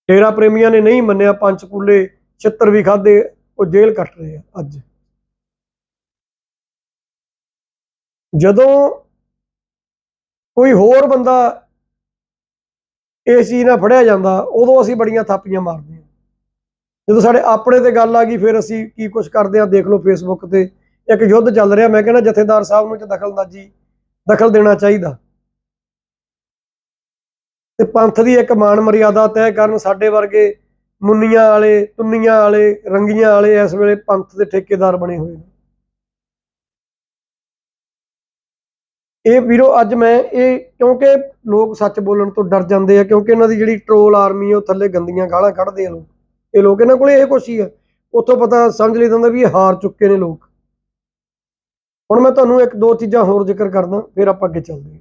ਡੇਰਾ ਪ੍ਰੇਮੀਆਂ ਨੇ ਨਹੀਂ ਮੰਨਿਆ, ਪੰਚਕੂਲੇ ਛਿੱਤਰ ਵੀ ਖਾਦੇ ਉਹ ਜੇਲ੍ਹ ਕੱਟ ਰਹੇ ਆ ਅੱਜ। ਜਦੋਂ ਕੋਈ ਹੋਰ ਬੰਦਾ ਇਸ ਚੀਜ਼ ਨਾਲ ਫੜਿਆ ਜਾਂਦਾ, ਉਦੋਂ ਅਸੀਂ ਬੜੀਆਂ ਥਾਪੀਆਂ ਮਾਰਦੇ ਹਾਂ। ਜਦੋਂ ਸਾਡੇ ਆਪਣੇ ਤੇ ਗੱਲ ਆ ਗਈ, ਫਿਰ ਅਸੀਂ ਕੀ ਕੁਝ ਕਰਦੇ ਆ ਦੇਖ ਲਓ ਫੇਸਬੁੱਕ ਤੇ ਇੱਕ ਯੁੱਧ ਚੱਲ ਰਿਹਾ, ਮੈਂ ਕਹਿੰਦਾ ਜਥੇਦਾਰ ਸਾਹਿਬ ਨੂੰ ਚ ਦਖਲਅੰਦਾਜ਼ੀ, ਦਖਲ ਦੇਣਾ ਚਾਹੀਦਾ। ਤੇ ਪੰਥ ਦੀ ਇੱਕ ਮਾਨ ਮਰਿਆਦਾ ਤੈਅ ਕਰਨ ਸਾਡੇ ਵਰਗੇ ਮੁੰਨੀਆਂ ਵਾਲੇ, ਤੁੰਨੀਆਂ ਵਾਲੇ, ਰੰਗੀਆਂ ਵਾਲੇ ਇਸ ਵੇਲੇ ਪੰਥ ਦੇ ਠੇਕੇਦਾਰ ਬਣੇ ਹੋਏ ਨੇ। ਇਹ ਵੀਰੋ, ਅੱਜ ਮੈਂ ਇਹ ਕਿਉਂਕਿ ਲੋਕ ਸੱਚ ਬੋਲਣ ਤੋਂ ਡਰ ਜਾਂਦੇ ਆ, ਕਿਉਂਕਿ ਇਹਨਾਂ ਦੀ ਜਿਹੜੀ ਟ੍ਰੋਲ ਆਰਮੀ ਆ, ਉਹ ਥੱਲੇ ਗੰਦੀਆਂ ਗਾਲਾਂ ਕੱਢਦੇ ਆ ਲੋਕ। ਇਹ ਲੋਕ ਇਹਨਾਂ ਕੋਲੇ ਇਹ ਕੁਛ ਹੀ ਆ। ਉੱਥੋਂ ਪਤਾ ਸਮਝ ਲਈ ਜਾਂਦਾ ਵੀ ਇਹ ਹਾਰ ਚੁੱਕੇ ਨੇ ਲੋਕ। ਹੁਣ ਮੈਂ ਤੁਹਾਨੂੰ ਇੱਕ ਦੋ ਚੀਜ਼ਾਂ ਹੋਰ ਜ਼ਿਕਰ ਕਰਦਾ, ਫਿਰ ਆਪਾਂ ਅੱਗੇ ਚੱਲਦੇ ਹਾਂ।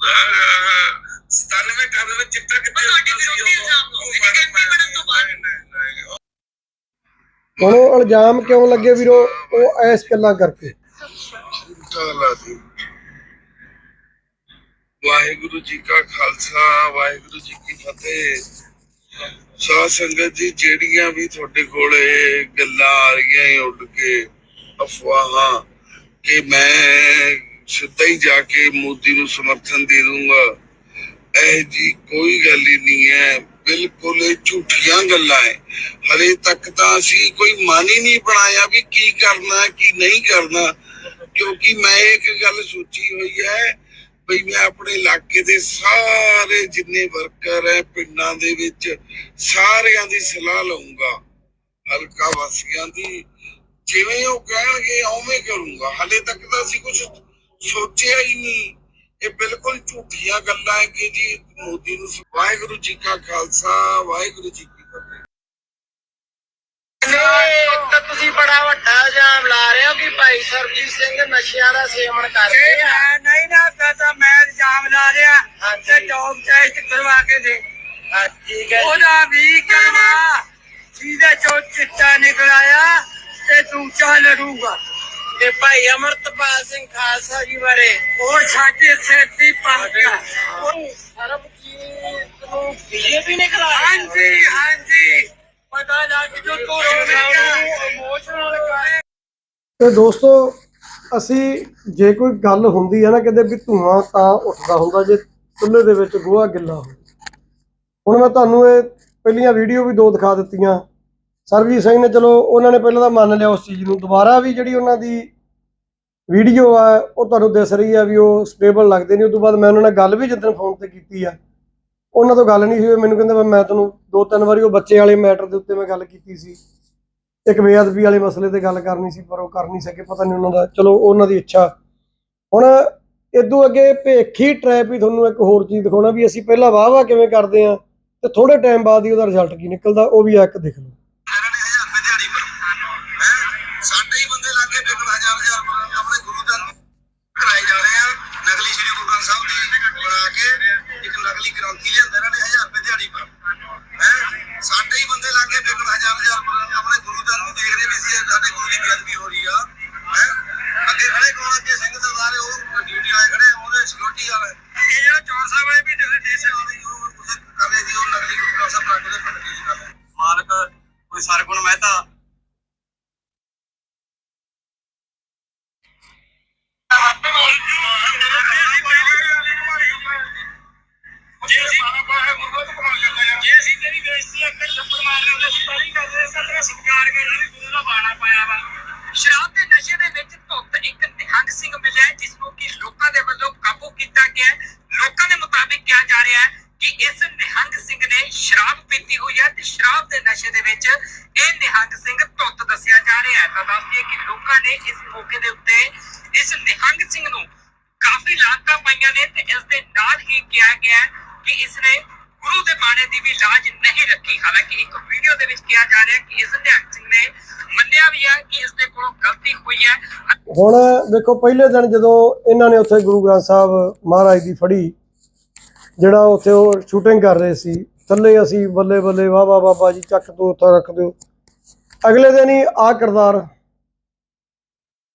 97 98 ਚਿੱਟਾ ਕਿੱਥੇ ਲੱਗੀ ਸੀ ਉਹ? ਇਲਜ਼ਾਮ ਲਾਉਂਦੇ ਕਿ ਕੈਂਪੀ ਬਣਨ ਤੋਂ ਬਾਅਦ। ਹੁਣ ਉਹ ਇਲਜ਼ਾਮ ਕਿਉਂ ਲੱਗੇ ਵੀਰੋ? ਉਹ ਐਸ ਗੱਲਾਂ ਕਰਕੇ। ਵਾਹਿਗੁਰੂ ਜੀ ਕਾ ਖਾਲਸਾ ਵਾਹਿਗੁਰੂ ਜੀ ਕੀ ਫਤਿਹ। ਸਾਧ ਸੰਗਤ ਜੀ ਜਿਹੜੀਆਂ ਵੀ ਤੁਹਾਡੇ ਕੋਲੇ ਗੱਲਾਂ ਆ ਰਹੀਆਂ ਉੱਡ ਕੇ ਅਫਵਾਹਾਂ ਕਿ ਮੈਂ ਸਿੱਧਾ ਹੀ ਜਾ ਕੇ ਮੋਦੀ ਨੂੰ ਸਮਰਥਨ ਦੇ ਦੂੰਗਾ ਇਹ ਜੀ ਕੋਈ ਗੱਲ ਹੀ ਨਹੀਂ ਹੈ। ਬਿਲਕੁਲ ਇਹ ਝੂਠੀਆਂ ਗੱਲਾਂ ਹੈ ਹਲੇ ਤੱਕ ਤਾਂ ਅਸੀਂ ਕੋਈ ਮਨ ਹੀ ਨਹੀਂ ਬਣਾਇਆ ਵੀ ਕੀ ਕਰਨਾ, ਕੀ ਨਹੀਂ ਕਰਨਾ। ਕਿਉਂਕਿ ਮੈਂ ਇੱਕ ਗੱਲ ਸੋਚੀ ਹੋਈ ਹੈ ਵੀ ਮੈਂ ਆਪਣੇ ਇਲਾਕੇ ਦੇ ਸਾਰੇ ਜਿੰਨੇ ਵਰਕਰ ਹੈ ਪਿੰਡਾਂ ਦੇ ਵਿੱਚ, ਸਾਰਿਆਂ ਦੀ ਸਲਾਹ ਲਵਾਂਗਾ ਹਲਕਾ ਵਾਸੀਆਂ ਦੀ। ਜਿਵੇਂ ਉਹ ਕਹਿਣਗੇ, ਉਵੇਂ ਕਰੂੰਗਾ। ਹਲੇ ਤੱਕ ਤਾਂ ਅਸੀਂ ਕੁਝ ਸੋਚਿਆ ਹੀ ਨਹੀਂ। ਇਹ ਬਿਲਕੁਲ ਝੂਠੀਆਂ ਗੱਲਾਂ ਹੈ ਕਿ ਜੀ ਮੋਦੀ ਨੂੰ ਵਾਹਿਗੁਰੂ ਜੀ ਕਾ ਖਾਲਸਾ ਵਾਹਿਗੁਰੂ ਜੀ ਕੀ ਫਤਿਹ। ਤਾਂ ਤੁਸੀਂ ਬੜਾ ਵੱਡਾ ਇਲਜ਼ਾਮ ਲਾ ਰਹੇ ਹੋ ਕਿ ਭਾਈ ਸਰਜੀਤ ਸਿੰਘ ਨਸ਼ਿਆਂ ਦਾ ਸੇਵਨ ਕਰਦੇ ਆ। ਮੈਂ ਨਹੀਂ ਨਾ ਕਰਦਾ ਮੈਂ ਇਲਜ਼ਾਮ ਲਾ ਰਿਹਾ। ਤੇ ਡੋਪ ਟੈਸਟ ਕਰਵਾ ਕੇ ਦੇ। ਠੀਕ ਹੈ। ਉਹਦਾ ਵੀ ਕਰਵਾ ਜਿਹਦੇ ਚੋਂ ਚਿੱਟਾ ਨਿਕਲ ਆਇਆ ਤੇ ਦੂਜਾ ਲੜੂਗਾ। ਤੇ ਭਾਈ ਅਮਰਤਪਾਲ ਸਿੰਘ ਖਾਲਸਾ ਜੀ ਬਾਰੇ ਉਹ ਸਾਡੇ ਸਿਰ ਦੀ ਪੰਗ ਉਹ ਸਰਬਜੀਤ ਨੂੰ ਬੀਜੇਪੀ ਨੇ ਖਿਲਾਇਆ ਹਾਂਜੀ ਹਾਂਜੀ। ਪਤਾ ਲੱਗ ਜੋ ਤੋ ਇਮੋਸ਼ਨਲ ਕਰ ਤੇ ਦੋਸਤੋ ਅਸੀਂ ਜੇ ਕੋਈ ਗੱਲ ਹੁੰਦੀ ਹੈ ਨਾ ਕਹਿੰਦੇ ਵੀ ਧੂਆਂ ਤਾਂ ਉੱਠਦਾ ਹੁੰਦਾ ਜੇ ਚੁੱਲ੍ਹੇ ਦੇ ਵਿੱਚ ਗੋਹਾ ਗਿੱਲਾ ਹੋਵੇ। ਹੁਣ ਮੈਂ ਤੁਹਾਨੂੰ ਇਹ ਪਹਿਲੀਆਂ ਵੀਡੀਓ ਵੀ ਦੋ ਦਿਖਾ ਦਿੱਤੀਆਂ। ਸਰਬਜੀਤ ਸਿੰਘ ਨੇ ਚਲੋ ਉਹਨਾਂ ਨੇ ਪਹਿਲਾਂ ਤਾਂ ਮੰਨ ਲਿਆ ਉਸ ਚੀਜ਼ ਨੂੰ, ਦੁਬਾਰਾ ਵੀ ਜਿਹੜੀ ਉਹਨਾਂ ਦੀ ਵੀਡੀਓ ਆ, ਉਹ ਤੁਹਾਨੂੰ ਦਿਸ ਰਹੀ ਆ ਵੀ ਉਹ ਸਟੇਬਲ ਲੱਗਦੇ ਨਹੀਂ ਉਸ ਤੋਂ ਬਾਅਦ ਮੈਂ ਉਹਨਾਂ ਨਾਲ ਗੱਲ ਵੀ ਜਿੱਦਣ ਫੋਨ ਤੇ ਕੀਤੀ ਆ, ਉਹਨਾਂ ਤੋਂ ਗੱਲ ਨਹੀਂ ਹੋਈ, ਮੈਨੂੰ ਕਹਿੰਦੇ ਮੈਂ ਤੁਹਾਨੂੰ ਦੋ ਤਿੰਨ ਵਾਰੀ ਉਹ ਬੱਚੇ ਵਾਲੇ ਮੈਟਰ ਦੇ ਉੱਤੇ ਮੈਂ ਗੱਲ ਕੀਤੀ ਸੀ, ਇੱਕ ਬੇਅਦਬੀ ਵਾਲੇ ਮਸਲੇ ਤੇ ਗੱਲ ਕਰਨੀ ਸੀ, ਪਰ ਉਹ ਕਰ ਨਹੀਂ ਸਕੇ, ਪਤਾ ਨਹੀਂ ਉਹਨਾਂ ਦਾ, ਚਲੋ ਉਹਨਾਂ ਦੀ ਇੱਛਾ। ਹੁਣ ਇਦੋਂ ਅੱਗੇ ਭੇਖੀ ਟ੍ਰੈਪ ਹੀ ਤੁਹਾਨੂੰ ਇੱਕ ਹੋਰ ਚੀਜ਼ ਦਿਖਾਉਣਾ ਵੀ ਅਸੀਂ ਪਹਿਲਾਂ ਵਾਹ ਵਾਹ ਕਿਵੇਂ ਕਰਦੇ ਆ, ਤੇ ਥੋੜੇ ਟਾਈਮ ਬਾਅਦ ਹੀ ਉਹਦਾ ਰਿਜ਼ਲਟ ਕੀ ਨਿਕਲਦਾ, ਉਹ ਵੀ ਆ ਇੱਕ ਦੇਖ ਲਓ। ਪਾਇਆ ਵਾ ਸ਼ਰਾਬ ਦੇ ਨਸ਼ੇ ਦੇ ਵਿੱਚ ਧੁੱਤ ਇੱਕ ਨਿਹੰਗ ਸਿੰਘ ਮਿਲਿਆ ਹੈ, ਜਿਸ ਨੂੰ ਕਿ ਲੋਕਾਂ ਦੇ ਵੱਲੋਂ ਕਾਬੂ ਕੀਤਾ ਗਿਆ ਹੈ। ਲੋਕਾਂ ਦੇ ਮੁਤਾਬਿਕ ਕਿਹਾ ਜਾ ਰਿਹਾ ਹੈ ਕਿ ਇਸ ਨਿਹੰਗ ਸਿੰਘ ਨੇ ਸ਼ਰਾਬ ਪੀਤੀ ਹੋਈ ਹੈ ਤੇ ਸ਼ਰਾਬ ਦੇ ਨਸ਼ੇ ਦੇ ਵਿੱਚ ਇਹ ਨਿਹੰਗ ਸਿੰਘ ਧੁੱਤ ਦੱਸਿਆ ਜਾ ਰਿਹਾ ਹੈ। ਤਾਂ ਦੱਸ ਕਿ ਲੋਕਾਂ ਨੇ ਇਸ ਮੌਕੇ ਦੇ ਉੱਤੇ ਇਸ ਨਿਹੰਗ ਸਿੰਘ ਨੂੰ ਕਾਫੀ ਲਾਗਤਾਂ ਪਾਈਆਂ ਨੇ ਤੇ ਇਸ ਦੇ ਨਾਲ ਹੀ ਕਿਹਾ ਗਿਆ ਕਿ ਇਸ ਨੇ ਗੁਰੂ ਦੇ ਬਾਣੇ ਦੀ ਵੀ ਲਾਜ ਨਹੀਂ ਰੱਖੀ। ਹਾਲਾਂਕਿ ਇੱਕ ਵੀਡੀਓ ਦੇ ਵਿੱਚ ਕਿਹਾ ਜਾ ਰਿਹਾ ਕਿ ਇਸ ਨਿਹੰਗ ਸਿੰਘ ਨੇ ਮੰਨਿਆ ਵੀ ਹੈ ਕਿ ਇਸ ਦੇ ਕੋਲੋਂ ਗਲਤੀ ਹੋਈ ਹੈ। ਹੁਣ ਦੇਖੋ, ਪਹਿਲੇ ਦਿਨ ਜਦੋਂ ਇਹਨਾਂ ਨੇ ਉੱਥੇ ਗੁਰੂ ਗ੍ਰੰਥ ਸਾਹਿਬ ਮਹਾਰਾਜ ਦੀ ਫੜੀ ਜਿਹੜਾ ਉੱਥੇ ਉਹ ਸ਼ੂਟਿੰਗ ਕਰ ਰਹੇ ਸੀ, ਥੱਲੇ ਅਸੀਂ ਬੱਲੇ ਬੱਲੇ, ਵਾਹ ਵਾਹ ਬਾਬਾ ਜੀ, ਚੱਕ ਤੋਂ ਉੱਥੇ ਰੱਖ ਦਿਓ। ਅਗਲੇ ਦਿਨ ਹੀ ਆ ਕਿਰਦਾਰ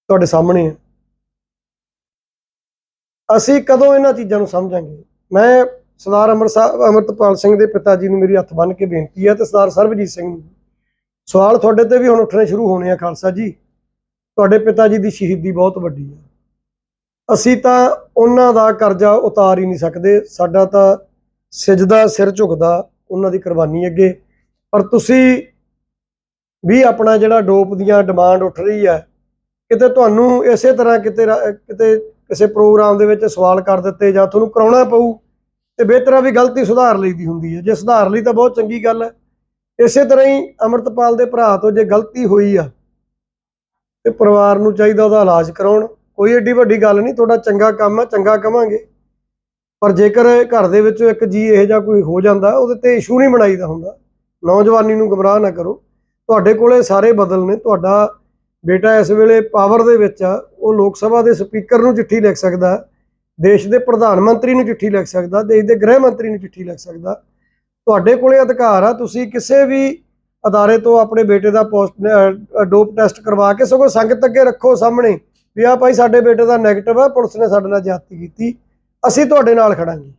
ਤੁਹਾਡੇ ਸਾਹਮਣੇ ਹੈ। ਅਸੀਂ ਕਦੋਂ ਇਹਨਾਂ ਚੀਜ਼ਾਂ ਨੂੰ ਸਮਝਾਂਗੇ? ਮੈਂ ਸਰਦਾਰ ਅਮਰ ਸਾਹਿਬ ਅਮਰਤਪਾਲ ਸਿੰਘ ਦੇ ਪਿਤਾ ਜੀ ਨੂੰ ਮੇਰੀ ਹੱਥ ਬੰਨ੍ਹ ਕੇ ਬੇਨਤੀ ਹੈ ਤੇ ਸਰਦਾਰ ਸਰਬਜੀਤ ਸਿੰਘ ਨੂੰ। ਸਵਾਲ ਤੁਹਾਡੇ ਤੇ ਵੀ ਹੁਣ ਉੱਠਣੇ ਸ਼ੁਰੂ ਹੋਣੇ ਆ, ਖਾਲਸਾ ਜੀ। ਤੁਹਾਡੇ ਪਿਤਾ ਜੀ ਦੀ ਸ਼ਹੀਦੀ ਬਹੁਤ ਵੱਡੀ ਹੈ। ਅਸੀਂ ਤਾਂ ਉਹਨਾਂ ਦਾ ਕਰਜ਼ਾ ਉਤਾਰ ਹੀ ਨਹੀਂ ਸਕਦੇ। ਸਾਡਾ ਤਾਂ ਸਿਜਦਾ ਸਿਰ ਝੁਕਦਾ ਉਹਨਾਂ ਦੀ ਕੁਰਬਾਨੀ ਅੱਗੇ। ਪਰ ਤੁਸੀਂ ਵੀ ਆਪਣਾ ਜਿਹੜਾ ਡੋਪ ਦੀਆਂ ਡਿਮਾਂਡ ਉੱਠ ਰਹੀ ਹੈ, ਕਿਤੇ ਤੁਹਾਨੂੰ ਇਸੇ ਤਰ੍ਹਾਂ ਕਿਤੇ ਰਾ- ਕਿਤੇ ਕਿਸੇ ਪ੍ਰੋਗਰਾਮ ਦੇ ਵਿੱਚ ਸਵਾਲ ਕਰ ਦਿੱਤੇ ਜਾਂ ਤੁਹਾਨੂੰ ਕਰਾਉਣਾ ਪਊ, ਤੇ ਬਿਹਤਰ ਆ ਵੀ ਗਲਤੀ ਸੁਧਾਰ ਲਈ ਦੀ ਹੁੰਦੀ ਹੈ। ਜੇ ਸੁਧਾਰ ਲਈ ਤਾਂ ਬਹੁਤ ਚੰਗੀ ਗੱਲ ਹੈ। ਇਸੇ ਤਰ੍ਹਾਂ ਹੀ ਅਮਰਤਪਾਲ ਦੇ ਭਰਾ ਤੋਂ ਜੇ ਗਲਤੀ ਹੋਈ ਆ, ਤੇ ਪਰਿਵਾਰ ਨੂੰ ਚਾਹੀਦਾ ਉਹਦਾ ਇਲਾਜ ਕਰਾਉਣ। ਕੋਈ ਏਡੀ ਵੱਡੀ ਗੱਲ ਨਹੀਂ, ਤੁਹਾਡਾ ਚੰਗਾ ਕੰਮ ਹੈ ਚੰਗਾ ਕਵਾਂਗੇ। ਪਰ ਜੇਕਰ ਘਰ ਦੇ ਵਿੱਚੋਂ ਇੱਕ ਜੀ ਇਹੋ ਜਿਹਾ ਕੋਈ ਹੋ ਜਾਂਦਾ, ਉਹਦੇ ਤੇ ਇਸ਼ੂ ਨਹੀਂ ਬਣਾਈਦਾ ਹੁੰਦਾ। ਨੌਜਵਾਨੀ ਨੂੰ ਗਮਰਾਹ ਨਾ ਕਰੋ। ਤੁਹਾਡੇ ਕੋਲੇ ਸਾਰੇ ਬਦਲ ਨੇ, ਤੁਹਾਡਾ ਬੇਟਾ ਇਸ ਵੇਲੇ ਪਾਵਰ ਦੇ ਵਿੱਚ ਆ, ਉਹ ਲੋਕ ਸਭਾ ਦੇ ਸਪੀਕਰ ਨੂੰ ਚਿੱਠੀ ਲਿਖ ਸਕਦਾ, ਦੇਸ਼ ਦੇ ਪ੍ਰਧਾਨ ਮੰਤਰੀ ਨੂੰ ਚਿੱਠੀ ਲਿਖ ਸਕਦਾ, ਦੇਸ਼ ਦੇ ਗ੍ਰਹਿ ਮੰਤਰੀ ਨੂੰ ਚਿੱਠੀ ਲਿਖ ਸਕਦਾ। ਤੁਹਾਡੇ ਕੋਲੇ ਅਧਿਕਾਰ ਆ, ਤੁਸੀਂ ਕਿਸੇ ਵੀ ਅਦਾਰੇ ਤੋਂ ਆਪਣੇ ਬੇਟੇ ਦਾ ਪੋਸਟ ਡੋਪ ਟੈਸਟ ਕਰਵਾ ਕੇ ਸਗੋਂ ਸੰਗਤ ਅੱਗੇ ਰੱਖੋ ਸਾਹਮਣੇ। ਵੀ ਆ ਭਾਈ ਸਾਡੇ ਬੇਟੇ ਦਾ ਨੈਗੇਟਿਵ ਆ, ਪੁਲਿਸ ਨੇ ਸਾਡੇ ਨਾਲ ਜ਼ਿਆਦਤੀ ਕੀਤੀ, ਅਸੀਂ ਤੁਹਾਡੇ ਨਾਲ ਖੜਾਂਗੇ।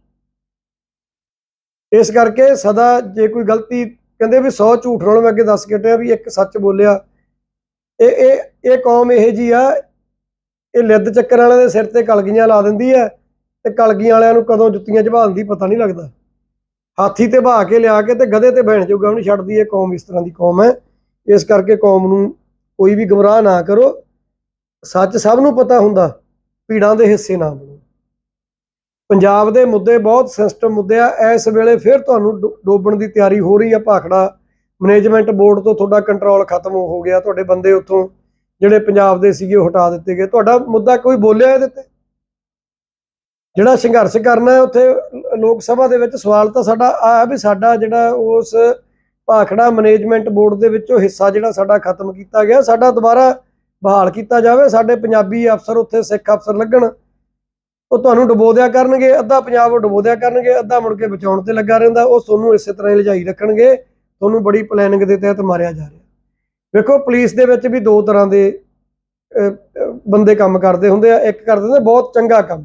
ਇਸ ਕਰਕੇ ਸਦਾ ਜੇ ਕੋਈ ਗਲਤੀ ਕਹਿੰਦੇ ਵੀ 100 ਝੂਠ ਨਾਲੋਂ ਮੈਂ ਅੱਗੇ ਦੱਸ ਕੇ ਹਟਿਆ ਵੀ ਇੱਕ ਸੱਚ ਬੋਲਿਆ, ਇਹ ਇਹ ਇਹ ਕੌਮ ਇਹੋ ਜੀ ਆ, ਇਹ ਲਿੱਦ ਚੱਕਰ ਵਾਲਿਆਂ ਦੇ ਸਿਰ ਤੇ ਕਲਗੀਆਂ ਲਾ ਦਿੰਦੀ ਹੈ ਤੇ ਕਲਗੀਆਂ ਵਾਲਿਆਂ ਨੂੰ ਕਦੋਂ ਜੁੱਤੀਆਂ ਝਵਾਲਦੀ ਪਤਾ ਨਹੀਂ ਲੱਗਦਾ। ਹਾਥੀ ਤੇ ਬਹਾ ਕੇ ਲਿਆ ਕੇ ਤੇ ਗਧੇ ਤੇ ਬਹਿਣ ਜੋਗਾ ਨਹੀਂ ਛੱਡਦੀ, ਇਹ ਕੌਮ ਇਸ ਤਰ੍ਹਾਂ ਦੀ ਕੌਮ ਹੈ। ਇਸ ਕਰਕੇ ਕੌਮ ਨੂੰ ਕੋਈ ਵੀ ਗਮਰਾਹ ਨਾ ਕਰੋ। ਸੱਚ ਸਭ ਨੂੰ ਪਤਾ ਹੁੰਦਾ, ਭੀੜਾਂ ਦੇ ਹਿੱਸੇ ਨਾ ਬਣੋ। ਪੰਜਾਬ ਦੇ ਮੁੱਦੇ ਬਹੁਤ ਸਿਸਟਮ ਮੁੱਦੇ ਆ, ਇਸ ਵੇਲੇ ਫਿਰ ਤੁਹਾਨੂੰ ਡੋਬਣ ਦੀ ਤਿਆਰੀ ਹੋ ਰਹੀ ਆ, ਭਾਖੜਾ ਮੈਨੇਜਮੈਂਟ ਬੋਰਡ ਤੋਂ ਤੁਹਾਡਾ ਕੰਟਰੋਲ ਖਤਮ ਹੋ ਗਿਆ, ਤੁਹਾਡੇ ਬੰਦੇ ਉੱਥੋਂ ਜਿਹੜੇ ਪੰਜਾਬ ਦੇ ਸੀਗੇ ਉਹ ਹਟਾ ਦਿੱਤੇ ਗਏ। ਤੁਹਾਡਾ ਮੁੱਦਾ ਕੋਈ ਬੋਲਿਆ ਇਹਦੇ ਤੇ? ਜਿਹੜਾ ਸੰਘਰਸ਼ ਕਰਨਾ ਹੈ ਉੱਥੇ ਲੋਕ ਸਭਾ ਦੇ ਵਿੱਚ ਸਵਾਲ ਤਾਂ ਸਾਡਾ ਆਇਆ ਵੀ ਸਾਡਾ ਜਿਹੜਾ ਉਸ ਭਾਖੜਾ ਮੈਨੇਜਮੈਂਟ ਬੋਰਡ ਦੇ ਵਿੱਚੋਂ ਹਿੱਸਾ ਜਿਹੜਾ ਸਾਡਾ ਖਤਮ ਕੀਤਾ ਗਿਆ, ਸਾਡਾ ਦੁਬਾਰਾ ਬਹਾਲ ਕੀਤਾ ਜਾਵੇ, ਸਾਡੇ ਪੰਜਾਬੀ ਅਫਸਰ ਉੱਥੇ ਸਿੱਖ ਅਫਸਰ ਲੱਗਣ। ਉਹ ਤੁਹਾਨੂੰ ਡੁਬੋ ਕਰਨਗੇ, ਅੱਧਾ ਪੰਜਾਬ ਉਹ ਕਰਨਗੇ, ਅੱਧਾ ਮੁੜ ਕੇ ਬਚਾਉਣ ਤੇ ਲੱਗਾ ਰਹਿੰਦਾ, ਉਹ ਤੁਹਾਨੂੰ ਇਸੇ ਤਰ੍ਹਾਂ ਹੀ ਲਿਜਾਈ ਰੱਖਣਗੇ। ਤੁਹਾਨੂੰ ਬੜੀ ਪਲੈਨਿੰਗ ਦੇ ਤਹਿਤ ਮਾਰਿਆ ਜਾ ਰਿਹਾ। ਵੇਖੋ ਪੁਲਿਸ ਦੇ ਵਿੱਚ ਵੀ ਦੋ ਤਰ੍ਹਾਂ ਦੇ ਬੰਦੇ ਕੰਮ ਕਰਦੇ ਹੁੰਦੇ ਆ। ਇੱਕ ਕਰਦੇ ਨੇ ਬਹੁਤ ਚੰਗਾ ਕੰਮ।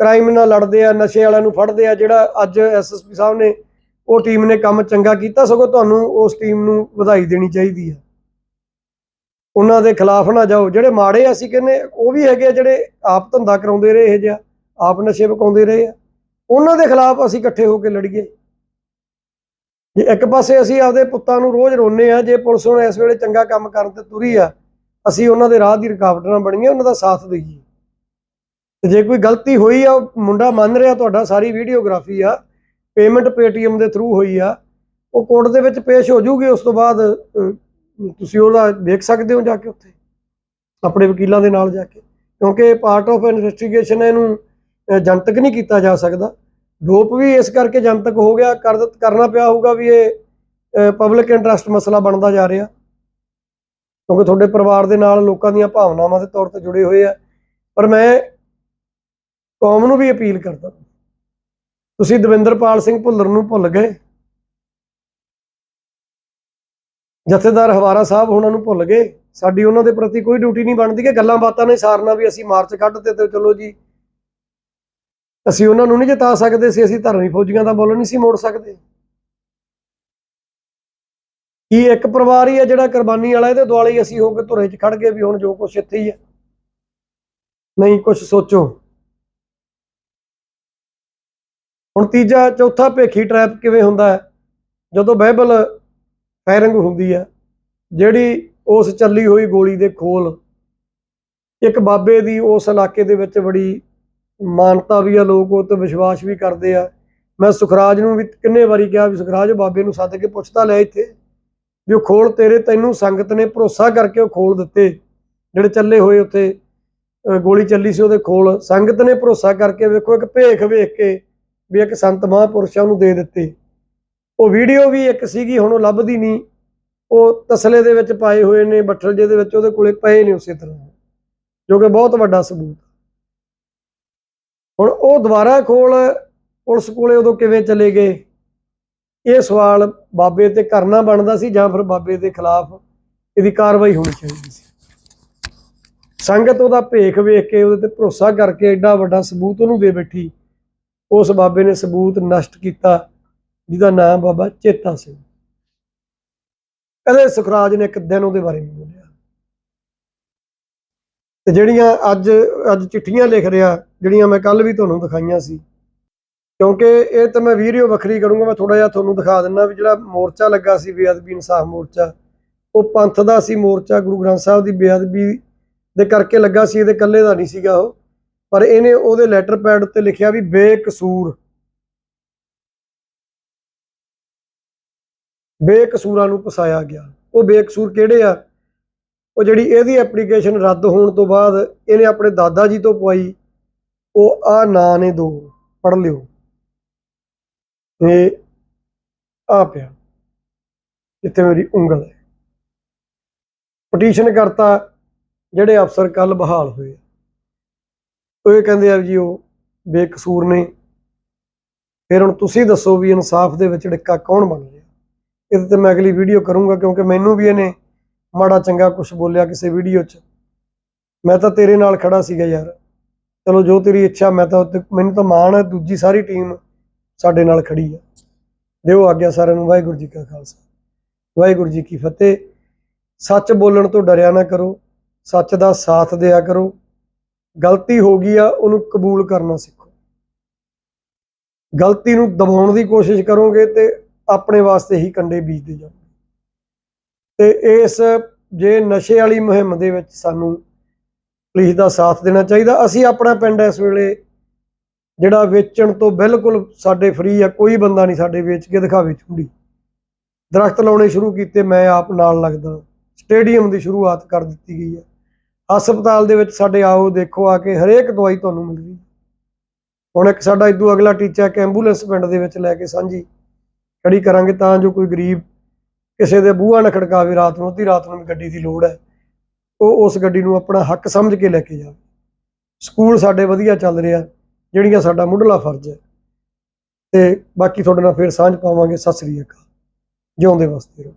ਕ੍ਰਾਈਮ ਨਾਲ ਲੜਦੇ ਆ, ਨਸ਼ੇ ਵਾਲਿਆਂ ਨੂੰ ਫੜਦੇ ਆ, ਜਿਹੜਾ ਅੱਜ ਐਸਐਸਪੀ ਸਾਹਿਬ ਨੇ, ਉਹ ਟੀਮ ਨੇ ਕੰਮ ਚੰਗਾ ਕੀਤਾ, ਸਗੋਂ ਤੁਹਾਨੂੰ ਉਸ ਟੀਮ ਨੂੰ ਵਧਾਈ ਦੇਣੀ ਚਾਹੀਦੀ ਆ। ਉਹਨਾਂ ਦੇ ਖਿਲਾਫ ਨਾ ਜਾਓ। ਜਿਹੜੇ ਮਾੜੇ ਅਸੀਂ ਕਹਿੰਦੇ ਉਹ ਵੀ ਹੈਗੇ ਆ ਜਿਹੜੇ ਆਪ ਧੰਦਾ ਕਰਾਉਂਦੇ ਰਹੇ ਇਹ ਜਿਹਾ, ਆਪ ਨਸ਼ੇ ਵਿਕਾਉਂਦੇ ਰਹੇ ਆ। ਉਹਨਾਂ ਦੇ ਖਿਲਾਫ ਅਸੀਂ ਇਕੱਠੇ ਹੋ ਕੇ ਲੜੀਏ। ਜੇ ਇੱਕ ਪਾਸੇ ਅਸੀਂ ਆਪਦੇ ਪੁੱਤਾਂ ਨੂੰ ਰੋਜ਼ ਰੋਨੇ ਆ ਜੇ ਪੁਲਿਸ ਹੁਣ ਇਸ ਵੇਲੇ ਚੰਗਾ ਕੰਮ ਕਰਨ ਤੇ ਤੁਰੀ ਆ, ਅਸੀਂ ਉਹਨਾਂ ਦੇ ਰਾਹ ਦੀ ਰੁਕਾਵਟ ਨਾ ਬਣੀਏ, ਉਹਨਾਂ ਦਾ ਸਾਥ ਦਈਏ। ਤੇ ਜੇ ਕੋਈ ਗਲਤੀ ਹੋਈ ਆ, ਉਹ ਮੁੰਡਾ ਮੰਨ ਰਿਹਾ ਤੁਹਾਡਾ, ਸਾਰੀ ਵੀਡੀਓਗ੍ਰਾਫੀ ਆ, ਪੇਮੈਂਟ ਪੇਟੀਐਮ ਦੇ ਥਰੂ ਹੋਈ ਆ, ਉਹ ਕੋਰਟ ਦੇ ਵਿੱਚ ਪੇਸ਼ ਹੋ ਜੂਗੀ, ਉਸ ਤੋਂ ਬਾਅਦ ਤੁਸੀਂ ਉਹਦਾ ਵੇਖ ਸਕਦੇ ਹੋ ਜਾ ਕੇ ਉੱਥੇ, ਆਪਣੇ ਵਕੀਲਾਂ ਦੇ ਨਾਲ ਜਾ ਕੇ, ਕਿਉਂਕਿ ਪਾਰਟ ਆਫ ਇਨਵੈਸਟੀਗੇਸ਼ਨ ਇਹਨੂੰ ਜਨਤਕ ਨਹੀਂ ਕੀਤਾ ਜਾ ਸਕਦਾ। ਡੋਪ ਵੀ ਇਸ ਕਰਕੇ ਜਨਤਕ ਹੋ ਗਿਆ, ਕਰ ਕਰਨਾ ਪਿਆ ਹੋਊਗਾ ਵੀ ਇਹ ਪਬਲਿਕ ਇੰਟਰਸਟ ਮਸਲਾ ਬਣਦਾ ਜਾ ਰਿਹਾ। ਕਿਉਂਕਿ ਤੁਹਾਡੇ ਪਰਿਵਾਰ ਦੇ ਨਾਲ ਲੋਕਾਂ ਦੀਆਂ ਭਾਵਨਾਵਾਂ ਦੇ ਤੌਰ ਤੇ ਜੁੜੇ ਹੋਏ ਆ। ਪਰ ਮੈਂ ਕੌਮ ਨੂੰ ਵੀ ਅਪੀਲ ਕਰਦਾ। ਤੁਸੀਂ ਦਵਿੰਦਰਪਾਲ ਸਿੰਘ ਭੁੱਲਰ ਨੂੰ ਭੁੱਲ ਗਏ। ਜਥੇਦਾਰ ਹਵਾਰਾ ਸਾਹਿਬ ਉਹਨਾਂ ਨੂੰ ਭੁੱਲ ਗਏ। ਸਾਡੀ ਉਹਨਾਂ ਦੇ ਪ੍ਰਤੀ ਕੋਈ ਡਿਊਟੀ ਨਹੀਂ ਬਣਦੀ ਕਿ ਗੱਲਾਂ ਬਾਤਾਂ ਨੇ ਸਾਰਨਾ ਵੀ ਅਸੀਂ ਮਾਰਚ ਕੱਢਦੇ ਤੇ ਚਲੋ ਜੀ। ਅਸੀਂ ਉਹਨਾਂ ਨੂੰ ਨਹੀਂ ਜਿਤਾ ਸਕਦੇ ਸੀ ਅਸੀਂ ਧਰਮੀ ਫੌਜੀਆਂ ਦਾ ਮੁੱਲ ਨਹੀਂ ਸੀ ਮੋੜ ਸਕਦੇ। ਕੀ ਇੱਕ ਪਰਿਵਾਰ ਹੀ ਹੈ ਜਿਹੜਾ ਕੁਰਬਾਨੀ ਵਾਲਾ ਇਹਦੇ ਦੁਆਲੇ ਹੀ ਅਸੀਂ ਹੋ ਕੇ ਧੁਰੇ 'ਚ ਖੜ ਗਏ ਵੀ ਹੁਣ ਜੋ ਕੁਛ ਇੱਥੇ ਹੀ ਹੈ। ਨਹੀਂ, ਕੁਛ ਸੋਚੋ। ਹੁਣ ਤੀਜਾ, ਚੌਥਾ ਭੇਖੀ ਟ੍ਰੈਪ ਕਿਵੇਂ ਹੁੰਦਾ ਹੈ? ਜਦੋਂ ਬਾਈਬਲ ਫਾਇਰਿੰਗ ਹੁੰਦੀ ਹੈ ਜਿਹੜੀ ਉਸ ਚੱਲੀ ਹੋਈ ਗੋਲੀ ਦੇ ਖੋਲ, ਇੱਕ ਬਾਬੇ ਦੀ ਉਸ ਇਲਾਕੇ ਦੇ ਵਿੱਚ ਬੜੀ ਮਾਨਤਾ ਵੀ ਆ, ਲੋਕ ਉਹ ਤੇ ਵਿਸ਼ਵਾਸ ਵੀ ਕਰਦੇ ਆ। ਮੈਂ ਸੁਖਰਾਜ ਨੂੰ ਵੀ ਕਿੰਨੇ ਵਾਰੀ ਕਿਹਾ ਵੀ ਸੁਖਰਾਜ ਬਾਬੇ ਨੂੰ ਸੱਦ ਕੇ ਪੁੱਛਦਾ ਲੈ ਇੱਥੇ, ਵੀ ਉਹ ਖੋਲ ਤੇਰੇ ਤੈਨੂੰ ਸੰਗਤ ਨੇ ਭਰੋਸਾ ਕਰਕੇ ਉਹ ਖੋਲ ਦਿੱਤੇ। ਜਿਹੜੇ ਚੱਲੇ ਹੋਏ ਉੱਥੇ ਗੋਲੀ ਚੱਲੀ ਸੀ ਉਹਦੇ ਖੋਲ, ਸੰਗਤ ਨੇ ਭਰੋਸਾ ਕਰਕੇ ਵੇਖੋ ਇੱਕ ਭੇਖ ਵੇਖ ਕੇ ਵੀ ਇੱਕ ਸੰਤ ਮਹਾਂਪੁਰਸ਼ਾਂ ਨੂੰ ਦੇ ਦਿੱਤੇ। ਉਹ ਵੀਡੀਓ ਵੀ ਇੱਕ ਸੀਗੀ, ਹੁਣ ਉਹ ਲੱਭਦੀ ਨਹੀਂ। ਉਹ ਤਸਲੇ ਦੇ ਵਿੱਚ ਪਾਏ ਹੋਏ ਨੇ, ਬੱਠਲ ਜਿਹੇ ਦੇ ਵਿੱਚ, ਉਹਦੇ ਕੋਲੇ ਪਏ ਨੇ ਉਸੇ ਤਰ੍ਹਾਂ। ਜੋ ਕਿ ਬਹੁਤ ਵੱਡਾ ਸਬੂਤ ਹੁਣ ਉਹ ਦੁਬਾਰਾ ਖੋਲ, ਪੁਲਿਸ ਕੋਲੇ ਉਦੋਂ ਕਿਵੇਂ ਚਲੇ ਗਏ? ਇਹ ਸਵਾਲ ਬਾਬੇ ਤੇ ਕਰਨਾ ਬਣਦਾ ਸੀ, ਜਾਂ ਫਿਰ ਬਾਬੇ ਦੇ ਖਿਲਾਫ ਇਹਦੀ ਕਾਰਵਾਈ ਹੋਣੀ ਚਾਹੀਦੀ ਸੀ? ਸੰਗਤ ਉਹਦਾ ਭੇਖ ਵੇਖ ਕੇ, ਉਹਦੇ ਤੇ ਭਰੋਸਾ ਕਰਕੇ ਐਡਾ ਵੱਡਾ ਸਬੂਤ ਉਹਨੂੰ ਦੇ ਬੈਠੀ। ਉਸ ਬਾਬੇ ਨੇ ਸਬੂਤ ਨਸ਼ਟ ਕੀਤਾ। ਜਿਹਦਾ ਨਾਮ ਬਾਬਾ ਚੇਤਾ ਸਿੰਘ। ਕਦੇ ਸੁਖਰਾਜ ਨੇ ਇੱਕ ਦਿਨ ਉਹਦੇ ਬਾਰੇ ਨਹੀਂ ਬੋਲਿਆ। ਤੇ ਜਿਹੜੀਆਂ ਅੱਜ ਅੱਜ ਚਿੱਠੀਆਂ ਲਿਖ ਰਿਹਾ, ਜਿਹੜੀਆਂ ਮੈਂ ਕੱਲ ਵੀ ਤੁਹਾਨੂੰ ਦਿਖਾਈਆਂ ਸੀ। ਕਿਉਂਕਿ ਇਹ ਤਾਂ ਮੈਂ ਵੀਡੀਓ ਵੱਖਰੀ ਕਰੂੰਗਾ, ਮੈਂ ਥੋੜਾ ਜਿਹਾ ਤੁਹਾਨੂੰ ਦਿਖਾ ਦਿੰਦਾ ਵੀ ਜਿਹੜਾ ਮੋਰਚਾ ਲੱਗਾ ਸੀ, ਬੇਅਦਬੀ ਇਨਸਾਫ ਮੋਰਚਾ, ਉਹ ਪੰਥ ਦਾ ਸੀ ਮੋਰਚਾ, ਗੁਰੂ ਗ੍ਰੰਥ ਸਾਹਿਬ ਦੀ ਬੇਅਦਬੀ ਦੇ ਕਰਕੇ ਲੱਗਾ ਸੀ, ਇਹਦੇ ਇਕੱਲੇ ਦਾ ਨਹੀਂ ਸੀਗਾ ਉਹ। ਪਰ ਇਹਨੇ ਉਹਦੇ ਲੈਟਰ ਪੈਡ ਉੱਤੇ ਲਿਖਿਆ ਵੀ ਬੇਕਸੂਰ। ਬੇਕਸੂਰਾਂ ਨੂੰ ਫਸਾਇਆ ਗਿਆ। ਉਹ ਬੇਕਸੂਰ ਕਿਹੜੇ ਆ? ਉਹ ਜਿਹੜੀ ਇਹਦੀ ਐਪਲੀਕੇਸ਼ਨ ਰੱਦ ਹੋਣ ਤੋਂ ਬਾਅਦ ਇਹਨੇ ਆਪਣੇ ਦਾਦਾ ਜੀ ਤੋਂ ਪਵਾਈ, ਉਹ ਆ ਨਾਂ ਨੇ ਦੋ ਪੜ ਲਿਓ। ਇਹ ਆ ਪਿਆ, ਜਿੱਥੇ ਮੇਰੀ ਉਂਗਲ ਹੈ। ਪਟੀਸ਼ਨ ਕਰਤਾ, ਜਿਹੜੇ ਅਫਸਰ ਕੱਲ ਬਹਾਲ ਹੋਏ ਉਹ ਇਹ ਕਹਿੰਦੇ ਆ ਜੀ ਉਹ ਬੇਕਸੂਰ ਨੇ। ਫਿਰ ਹੁਣ ਤੁਸੀਂ ਦੱਸੋ ਵੀ ਇਨਸਾਫ ਦੇ ਵਿੱਚ ਡਿੱਕਾ ਕੌਣ ਬਣ ਰਿਹਾ? ਇਹਦੇ ਤੇ ਮੈਂ ਅਗਲੀ ਵੀਡੀਓ ਕਰੂੰਗਾ ਕਿਉਂਕਿ ਮੈਨੂੰ ਵੀ ਇਹਨੇ ਮਾੜਾ ਚੰਗਾ ਕੁਝ ਬੋਲਿਆ ਕਿਸੇ ਵੀਡੀਓ 'ਚ। ਮੈਂ ਤਾਂ ਤੇਰੇ ਨਾਲ ਖੜਾ ਸੀਗਾ ਯਾਰ। ਚਲੋ ਜੋ ਤੇਰੀ ਇੱਛਾ, ਮੈਂ ਤਾਂ ਮੈਨੂੰ ਤਾਂ ਮਾਣ ਹੈ, ਦੂਜੀ ਸਾਰੀ ਟੀਮ ਸਾਡੇ ਨਾਲ ਖੜੀ ਹੈ। ਦਿਓ ਆਗਿਆ ਸਾਰਿਆਂ ਨੂੰ, ਵਾਹਿਗੁਰੂ ਜੀ ਕਾ ਖਾਲਸਾ। ਵਾਹਿਗੁਰੂ ਜੀ ਕੀ ਫਤਿਹ। ਸੱਚ ਬੋਲਣ ਤੋਂ ਡਰਿਆ ਨਾ ਕਰੋ, ਸੱਚ ਦਾ ਸਾਥ ਦਿਆ ਕਰੋ। ਗਲਤੀ ਹੋ ਗਈ ਆ, ਉਹਨੂੰ ਕਬੂਲ ਕਰਨਾ ਸਿੱਖੋ। ਗਲਤੀ ਨੂੰ ਦਬਾਉਣ ਦੀ ਕੋਸ਼ਿਸ਼ ਕਰੋਗੇ ਤੇ ਆਪਣੇ ਵਾਸਤੇ ਹੀ ਕੰਡੇ ਬੀਜਦੇ ਜਾਓਗੇ ਤੇ ਇਸ ਜੇ ਨਸ਼ੇ ਵਾਲੀ ਮੁਹਿੰਮ ਦੇ ਵਿੱਚ ਸਾਨੂੰ ਪੁਲਿਸ ਦਾ ਸਾਥ ਦੇਣਾ ਚਾਹੀਦਾ, ਅਸੀਂ ਆਪਣਾ ਪਿੰਡ ਇਸ ਵੇਲੇ ਜਿਹੜਾ ਵੇਚਣ ਤੋਂ ਬਿਲਕੁਲ ਸਾਡੇ ਫ੍ਰੀ ਆ, ਕੋਈ ਬੰਦਾ ਨਹੀਂ ਸਾਡੇ ਵੇਚ ਕੇ ਦਿਖਾਵੇ ਝੁੰਡੀ ਦਰਖਤ ਲਾਉਣੇ ਸ਼ੁਰੂ ਕੀਤੇ, ਮੈਂ ਆਪ ਨਾਲ ਲੱਗਦਾ, ਸਟੇਡੀਅਮ ਦੀ ਸ਼ੁਰੂਆਤ ਕਰ ਦਿੱਤੀ ਗਈ ਹੈ ਹਸਪਤਾਲ ਦੇ ਵਿੱਚ ਸਾਡੇ ਆਓ ਦੇਖੋ, ਆ ਕੇ ਹਰੇਕ ਦਵਾਈ ਤੁਹਾਨੂੰ ਮਿਲਦੀ। ਹੁਣ ਇੱਕ ਸਾਡਾ ਇਦੋਂ ਅਗਲਾ ਟੀਚਾ ਇੱਕ ਐਂਬੂਲੈਂਸ ਪਿੰਡ ਦੇ ਵਿੱਚ ਲੈ ਕੇ ਸਾਂਝੀ ਖੜੀ ਕਰਾਂਗੇ ਤਾਂ ਜੋ ਕੋਈ ਗਰੀਬ ਕਿਸੇ ਦੇ ਬੂਹਾ ਨਾ ਖੜਕਾਵੇ ਰਾਤ ਨੂੰ, ਅੱਧੀ ਰਾਤ ਨੂੰ ਵੀ ਗੱਡੀ ਦੀ ਲੋੜ ਹੈ। ਉਹ ਉਸ ਗੱਡੀ ਨੂੰ ਆਪਣਾ ਹੱਕ ਸਮਝ ਕੇ ਲੈ ਕੇ ਜਾਵੇ। ਸਕੂਲ ਸਾਡੇ ਵਧੀਆ ਚੱਲ ਰਿਹਾ, ਜਿਹੜੀਆਂ ਸਾਡਾ ਮੁੱਢਲਾ ਫਰਜ਼ ਹੈ। ਤੇ ਬਾਕੀ ਤੁਹਾਡੇ ਨਾਲ ਫਿਰ ਸਾਂਝ ਪਾਵਾਂਗੇ। ਸਤਿ ਸ੍ਰੀ ਅਕਾਲ। ਜਿਉਂਦੇ ਵਸਦੇ ਰਹੋ।